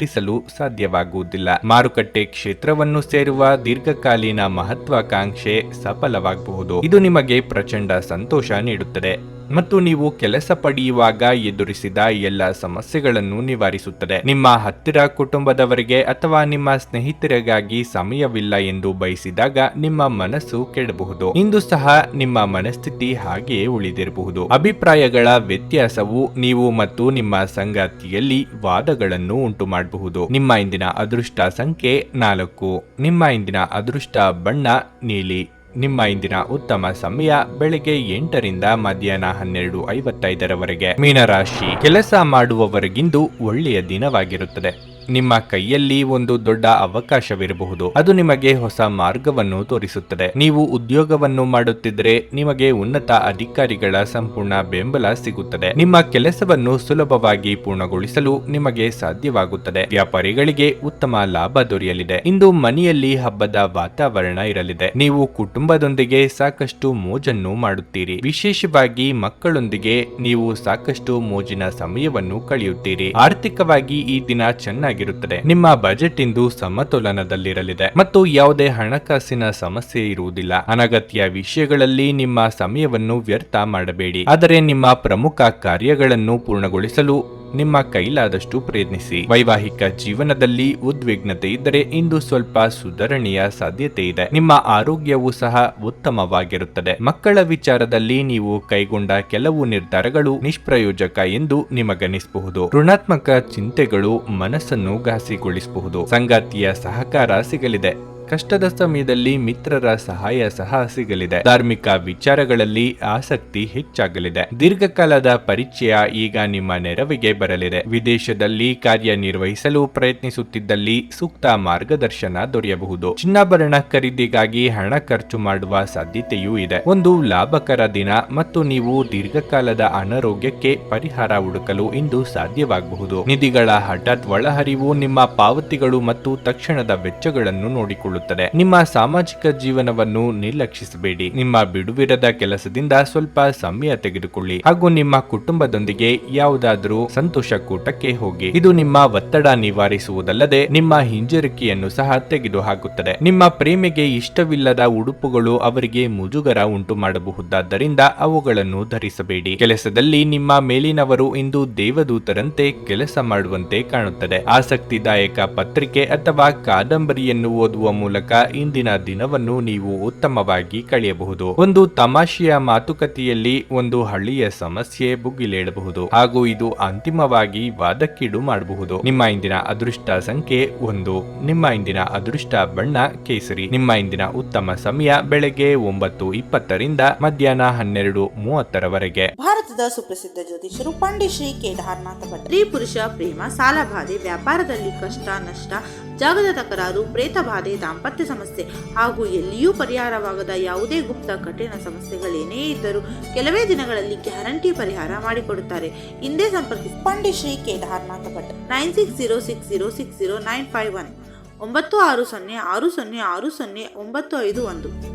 ನಿದ್ರಿಸಲು ಸಾಧ್ಯವಾಗುವುದಿಲ್ಲ. ಮಾರುಕಟ್ಟೆ ಕ್ಷೇತ್ರವನ್ನು ಸೇರುವ ದೀರ್ಘಕಾಲೀನ ಮಹತ್ವಾಕಾಂಕ್ಷೆ ಸಫಲವಾಗಬಹುದು. ಇದು ನಿಮಗೆ ಪ್ರಚಂಡ ಸಂತೋಷ ನೀಡುತ್ತದೆ. ಮತ್ತು ನೀವು ಕೆಲಸ ಪಡೆಯುವಾಗ ಎದುರಿಸಿದ ಎಲ್ಲ ಸಮಸ್ಯೆಗಳನ್ನು ನಿವಾರಿಸುತ್ತದೆ. ನಿಮ್ಮ ಹತ್ತಿರ ಕುಟುಂಬದವರಿಗೆ ಅಥವಾ ನಿಮ್ಮ ಸ್ನೇಹಿತರಿಗಾಗಿ ಸಮಯವಿಲ್ಲ ಎಂದು ಬಯಸಿದಾಗ ನಿಮ್ಮ ಮನಸ್ಸು ಕೆಡಬಹುದು. ಇಂದು ಸಹ ನಿಮ್ಮ ಮನಸ್ಥಿತಿ ಹಾಗೆಯೇ ಉಳಿದಿರಬಹುದು. ಅಭಿಪ್ರಾಯಗಳ ವ್ಯತ್ಯಾಸವು ನೀವು ಮತ್ತು ನಿಮ್ಮ ಸಂಗಾತಿಯಲ್ಲಿ ವಾದಗಳನ್ನು ಉಂಟು ಮಾಡಬಹುದು ನಿಮ್ಮ ಇಂದಿನ ಅದೃಷ್ಟ ಸಂಖ್ಯೆ ನಾಲ್ಕು. ನಿಮ್ಮ ಇಂದಿನ ಅದೃಷ್ಟ ಬಣ್ಣ ನೀಲಿ. ನಿಮ್ಮ ಇಂದಿನ ಉತ್ತಮ ಸಮಯ ಬೆಳಗ್ಗೆ ಎಂಟರಿಂದ ಮಧ್ಯಾಹ್ನ ಹನ್ನೆರಡು ಐವತ್ತೈದರವರೆಗೆ ಮೀನರಾಶಿ ಕೆಲಸ ಮಾಡುವವರಿಗಿಂದು ಒಳ್ಳೆಯ ದಿನವಾಗಿರುತ್ತದೆ. ನಿಮ್ಮ ಕೈಯಲ್ಲಿ ಒಂದು ದೊಡ್ಡ ಅವಕಾಶವಿರಬಹುದು. ಅದು ನಿಮಗೆ ಹೊಸ ಮಾರ್ಗವನ್ನು ತೋರಿಸುತ್ತದೆ. ನೀವು ಉದ್ಯೋಗವನ್ನು ಮಾಡುತ್ತಿದ್ದರೆ ನಿಮಗೆ ಉನ್ನತ ಅಧಿಕಾರಿಗಳ ಸಂಪೂರ್ಣ ಬೆಂಬಲ ಸಿಗುತ್ತದೆ. ನಿಮ್ಮ ಕೆಲಸವನ್ನು ಸುಲಭವಾಗಿ ಪೂರ್ಣಗೊಳಿಸಲು ನಿಮಗೆ ಸಾಧ್ಯವಾಗುತ್ತದೆ. ವ್ಯಾಪಾರಿಗಳಿಗೆ ಉತ್ತಮ ಲಾಭ ದೊರೆಯಲಿದೆ. ಇಂದು ಮನೆಯಲ್ಲಿ ಹಬ್ಬದ ವಾತಾವರಣ ಇರಲಿದೆ. ನೀವು ಕುಟುಂಬದೊಂದಿಗೆ ಸಾಕಷ್ಟು ಮೋಜನ್ನು ಮಾಡುತ್ತೀರಿ. ವಿಶೇಷವಾಗಿ ಮಕ್ಕಳೊಂದಿಗೆ ನೀವು ಸಾಕಷ್ಟು ಮೋಜಿನ ಸಮಯವನ್ನು ಕಳೆಯುತ್ತೀರಿ. ಆರ್ಥಿಕವಾಗಿ ಈ ದಿನ ಚೆನ್ನಾಗಿರುತ್ತದೆ ನಿಮ್ಮ ಬಜೆಟ್ ಇಂದು ಸಮತೋಲನದಲ್ಲಿರಲಿದೆ. ಮತ್ತು ಯಾವುದೇ ಹಣಕಾಸಿನ ಸಮಸ್ಯೆ ಇರುವುದಿಲ್ಲ. ಅನಗತ್ಯ ವಿಷಯಗಳಲ್ಲಿ ನಿಮ್ಮ ಸಮಯವನ್ನು ವ್ಯರ್ಥ ಮಾಡಬೇಡಿ. ಆದರೆ ನಿಮ್ಮ ಪ್ರಮುಖ ಕಾರ್ಯಗಳನ್ನು ಪೂರ್ಣಗೊಳಿಸಲು ನಿಮ್ಮ ಕೈಲಾದಷ್ಟು ಪ್ರಯತ್ನಿಸಿ. ವೈವಾಹಿಕ ಜೀವನದಲ್ಲಿ ಉದ್ವಿಗ್ನತೆ ಇದ್ದರೆ ಇಂದು ಸ್ವಲ್ಪ ಸುಧಾರಣೆಯ ಸಾಧ್ಯತೆ ಇದೆ. ನಿಮ್ಮ ಆರೋಗ್ಯವು ಸಹ ಉತ್ತಮವಾಗಿರುತ್ತದೆ. ಮಕ್ಕಳ ವಿಚಾರದಲ್ಲಿ ನೀವು ಕೈಗೊಂಡ ಕೆಲವು ನಿರ್ಧಾರಗಳು ನಿಷ್ಪ್ರಯೋಜಕ ಎಂದು ನಿಮಗನಿಸಬಹುದು. ಋಣಾತ್ಮಕ ಚಿಂತೆಗಳು ಮನಸ್ಸನ್ನು ಘಾಸಿಗೊಳಿಸಬಹುದು. ಸಂಗಾತಿಯ ಸಹಕಾರ ಸಿಗಲಿದೆ. ಕಷ್ಟದ ಸಮಯದಲ್ಲಿ ಮಿತ್ರರ ಸಹಾಯ ಸಹ ಸಿಗಲಿದೆ. ಧಾರ್ಮಿಕ ವಿಚಾರಗಳಲ್ಲಿ ಆಸಕ್ತಿ ಹೆಚ್ಚಾಗಲಿದೆ. ದೀರ್ಘಕಾಲದ ಪರಿಚಯ ಈಗ ನಿಮ್ಮ ನೆರವಿಗೆ ಬರಲಿದೆ. ವಿದೇಶದಲ್ಲಿ ಕಾರ್ಯನಿರ್ವಹಿಸಲು ಪ್ರಯತ್ನಿಸುತ್ತಿದ್ದಲ್ಲಿ ಸೂಕ್ತ ಮಾರ್ಗದರ್ಶನ ದೊರೆಯಬಹುದು. ಚಿನ್ನಾಭರಣ ಖರೀದಿಗಾಗಿ ಹಣ ಖರ್ಚು ಮಾಡುವ ಸಾಧ್ಯತೆಯೂ ಇದೆ. ಒಂದು ಲಾಭಕರ ದಿನ ಮತ್ತು ನೀವು ದೀರ್ಘಕಾಲದ ಅನಾರೋಗ್ಯಕ್ಕೆ ಪರಿಹಾರ ಹುಡುಕಲು ಇಂದು ಸಾಧ್ಯವಾಗಬಹುದು. ನಿಧಿಗಳ ಹಠಾತ್ ಒಳಹರಿವು ನಿಮ್ಮ ಪಾವತಿಗಳು ಮತ್ತು ತಕ್ಷಣದ ವೆಚ್ಚಗಳನ್ನು ನಿಮ್ಮ ಸಾಮಾಜಿಕ ಜೀವನವನ್ನು ನಿರ್ಲಕ್ಷಿಸಬೇಡಿ. ನಿಮ್ಮ ಬಿಡುವಿರದ ಕೆಲಸದಿಂದ ಸ್ವಲ್ಪ ಸಮಯ ತೆಗೆದುಕೊಳ್ಳಿ. ಹಾಗೂ ನಿಮ್ಮ ಕುಟುಂಬದೊಂದಿಗೆ ಯಾವುದಾದರೂ ಸಂತೋಷ ಕೂಟಕ್ಕೆ ಹೋಗಿ. ಇದು ನಿಮ್ಮ ಒತ್ತಡ ನಿವಾರಿಸುವುದಲ್ಲದೆ ನಿಮ್ಮ ಹಿಂಜರಿಕೆಯನ್ನು ಸಹ ತೆಗೆದುಹಾಕುತ್ತದೆ. ನಿಮ್ಮ ಪ್ರೇಮಿಗೆ ಇಷ್ಟವಿಲ್ಲದ ಉಡುಪುಗಳು ಅವರಿಗೆ ಮುಜುಗರ ಉಂಟು ಮಾಡಬಹುದಾದ್ದರಿಂದ ಅವುಗಳನ್ನು ಧರಿಸಬೇಡಿ. ಕೆಲಸದಲ್ಲಿ ನಿಮ್ಮ ಮೇಲಿನವರು ಇಂದು ದೇವದೂತರಂತೆ ಕೆಲಸ ಮಾಡುವಂತೆ ಕಾಣುತ್ತದೆ. ಆಸಕ್ತಿದಾಯಕ ಪತ್ರಿಕೆ ಅಥವಾ ಕಾದಂಬರಿಯನ್ನು ಓದುವ ಮೂಲಕ ಇಂದಿನ ದಿನವನ್ನು ನೀವು ಉತ್ತಮವಾಗಿ ಕಳೆಯಬಹುದು. ಒಂದು ತಮಾಷೆಯ ಮಾತುಕತೆಯಲ್ಲಿ ಒಂದು ಹಳ್ಳಿಯ ಸಮಸ್ಯೆ ಬುಗ್ಗಿಲೇಳಬಹುದು ಹಾಗೂ ಇದು ಅಂತಿಮವಾಗಿ ವಾದಕ್ಕೀಡು ಮಾಡಬಹುದು. ನಿಮ್ಮ ಇಂದಿನ ಅದೃಷ್ಟ ಸಂಖ್ಯೆ ಒಂದು. ನಿಮ್ಮ ಇಂದಿನ ಅದೃಷ್ಟ ಬಣ್ಣ ಕೇಸರಿ. ನಿಮ್ಮ ಇಂದಿನ ಉತ್ತಮ ಸಮಯ ಬೆಳಗ್ಗೆ ಒಂಬತ್ತು ಇಪ್ಪತ್ತರಿಂದ ಮಧ್ಯಾಹ್ನ ಹನ್ನೆರಡು ಮೂವತ್ತರವರೆಗೆ. ಭಾರತದ ಸುಪ್ರಸಿದ್ಧ ಜ್ಯೋತಿಷರು ಪಂಡಿತ್ ಶ್ರೀ ಕೇದಾರನಾಥ ಭಟ್. ಸ್ತ್ರೀ ಪುರುಷ ಪ್ರೇಮ ಸಾಲ ಬಾಧೆ ವ್ಯಾಪಾರದಲ್ಲಿ ಕಷ್ಟ, ನಷ್ಟ ಜಾಗದ ತಕರಾರು ಪ್ರೇತ ಬಾಧೆ ದಾಂಪತ್ಯ ಸಮಸ್ಯೆ ಹಾಗೂ ಎಲ್ಲಿಯೂ ಪರಿಹಾರವಾಗದ ಯಾವುದೇ ಗುಪ್ತ ಕಠಿಣ ಸಮಸ್ಯೆಗಳೇನೇ ಇದ್ದರೂ ಕೆಲವೇ ದಿನಗಳಲ್ಲಿ ಗ್ಯಾರಂಟಿ ಪರಿಹಾರ ಮಾಡಿಕೊಡುತ್ತಾರೆ. ಹಿಂದೆ ಸಂಪರ್ಕಿಸಿ. Pandit Shri Kedarnath Bhat. Nine six zero six zero six zero nine five one. ಒಂಬತ್ತು ಆರು ಸೊನ್ನೆ ಆರು ಸೊನ್ನೆ ಆರು ಸೊನ್ನೆ ಒಂಬತ್ತು ಐದು ಒಂದು.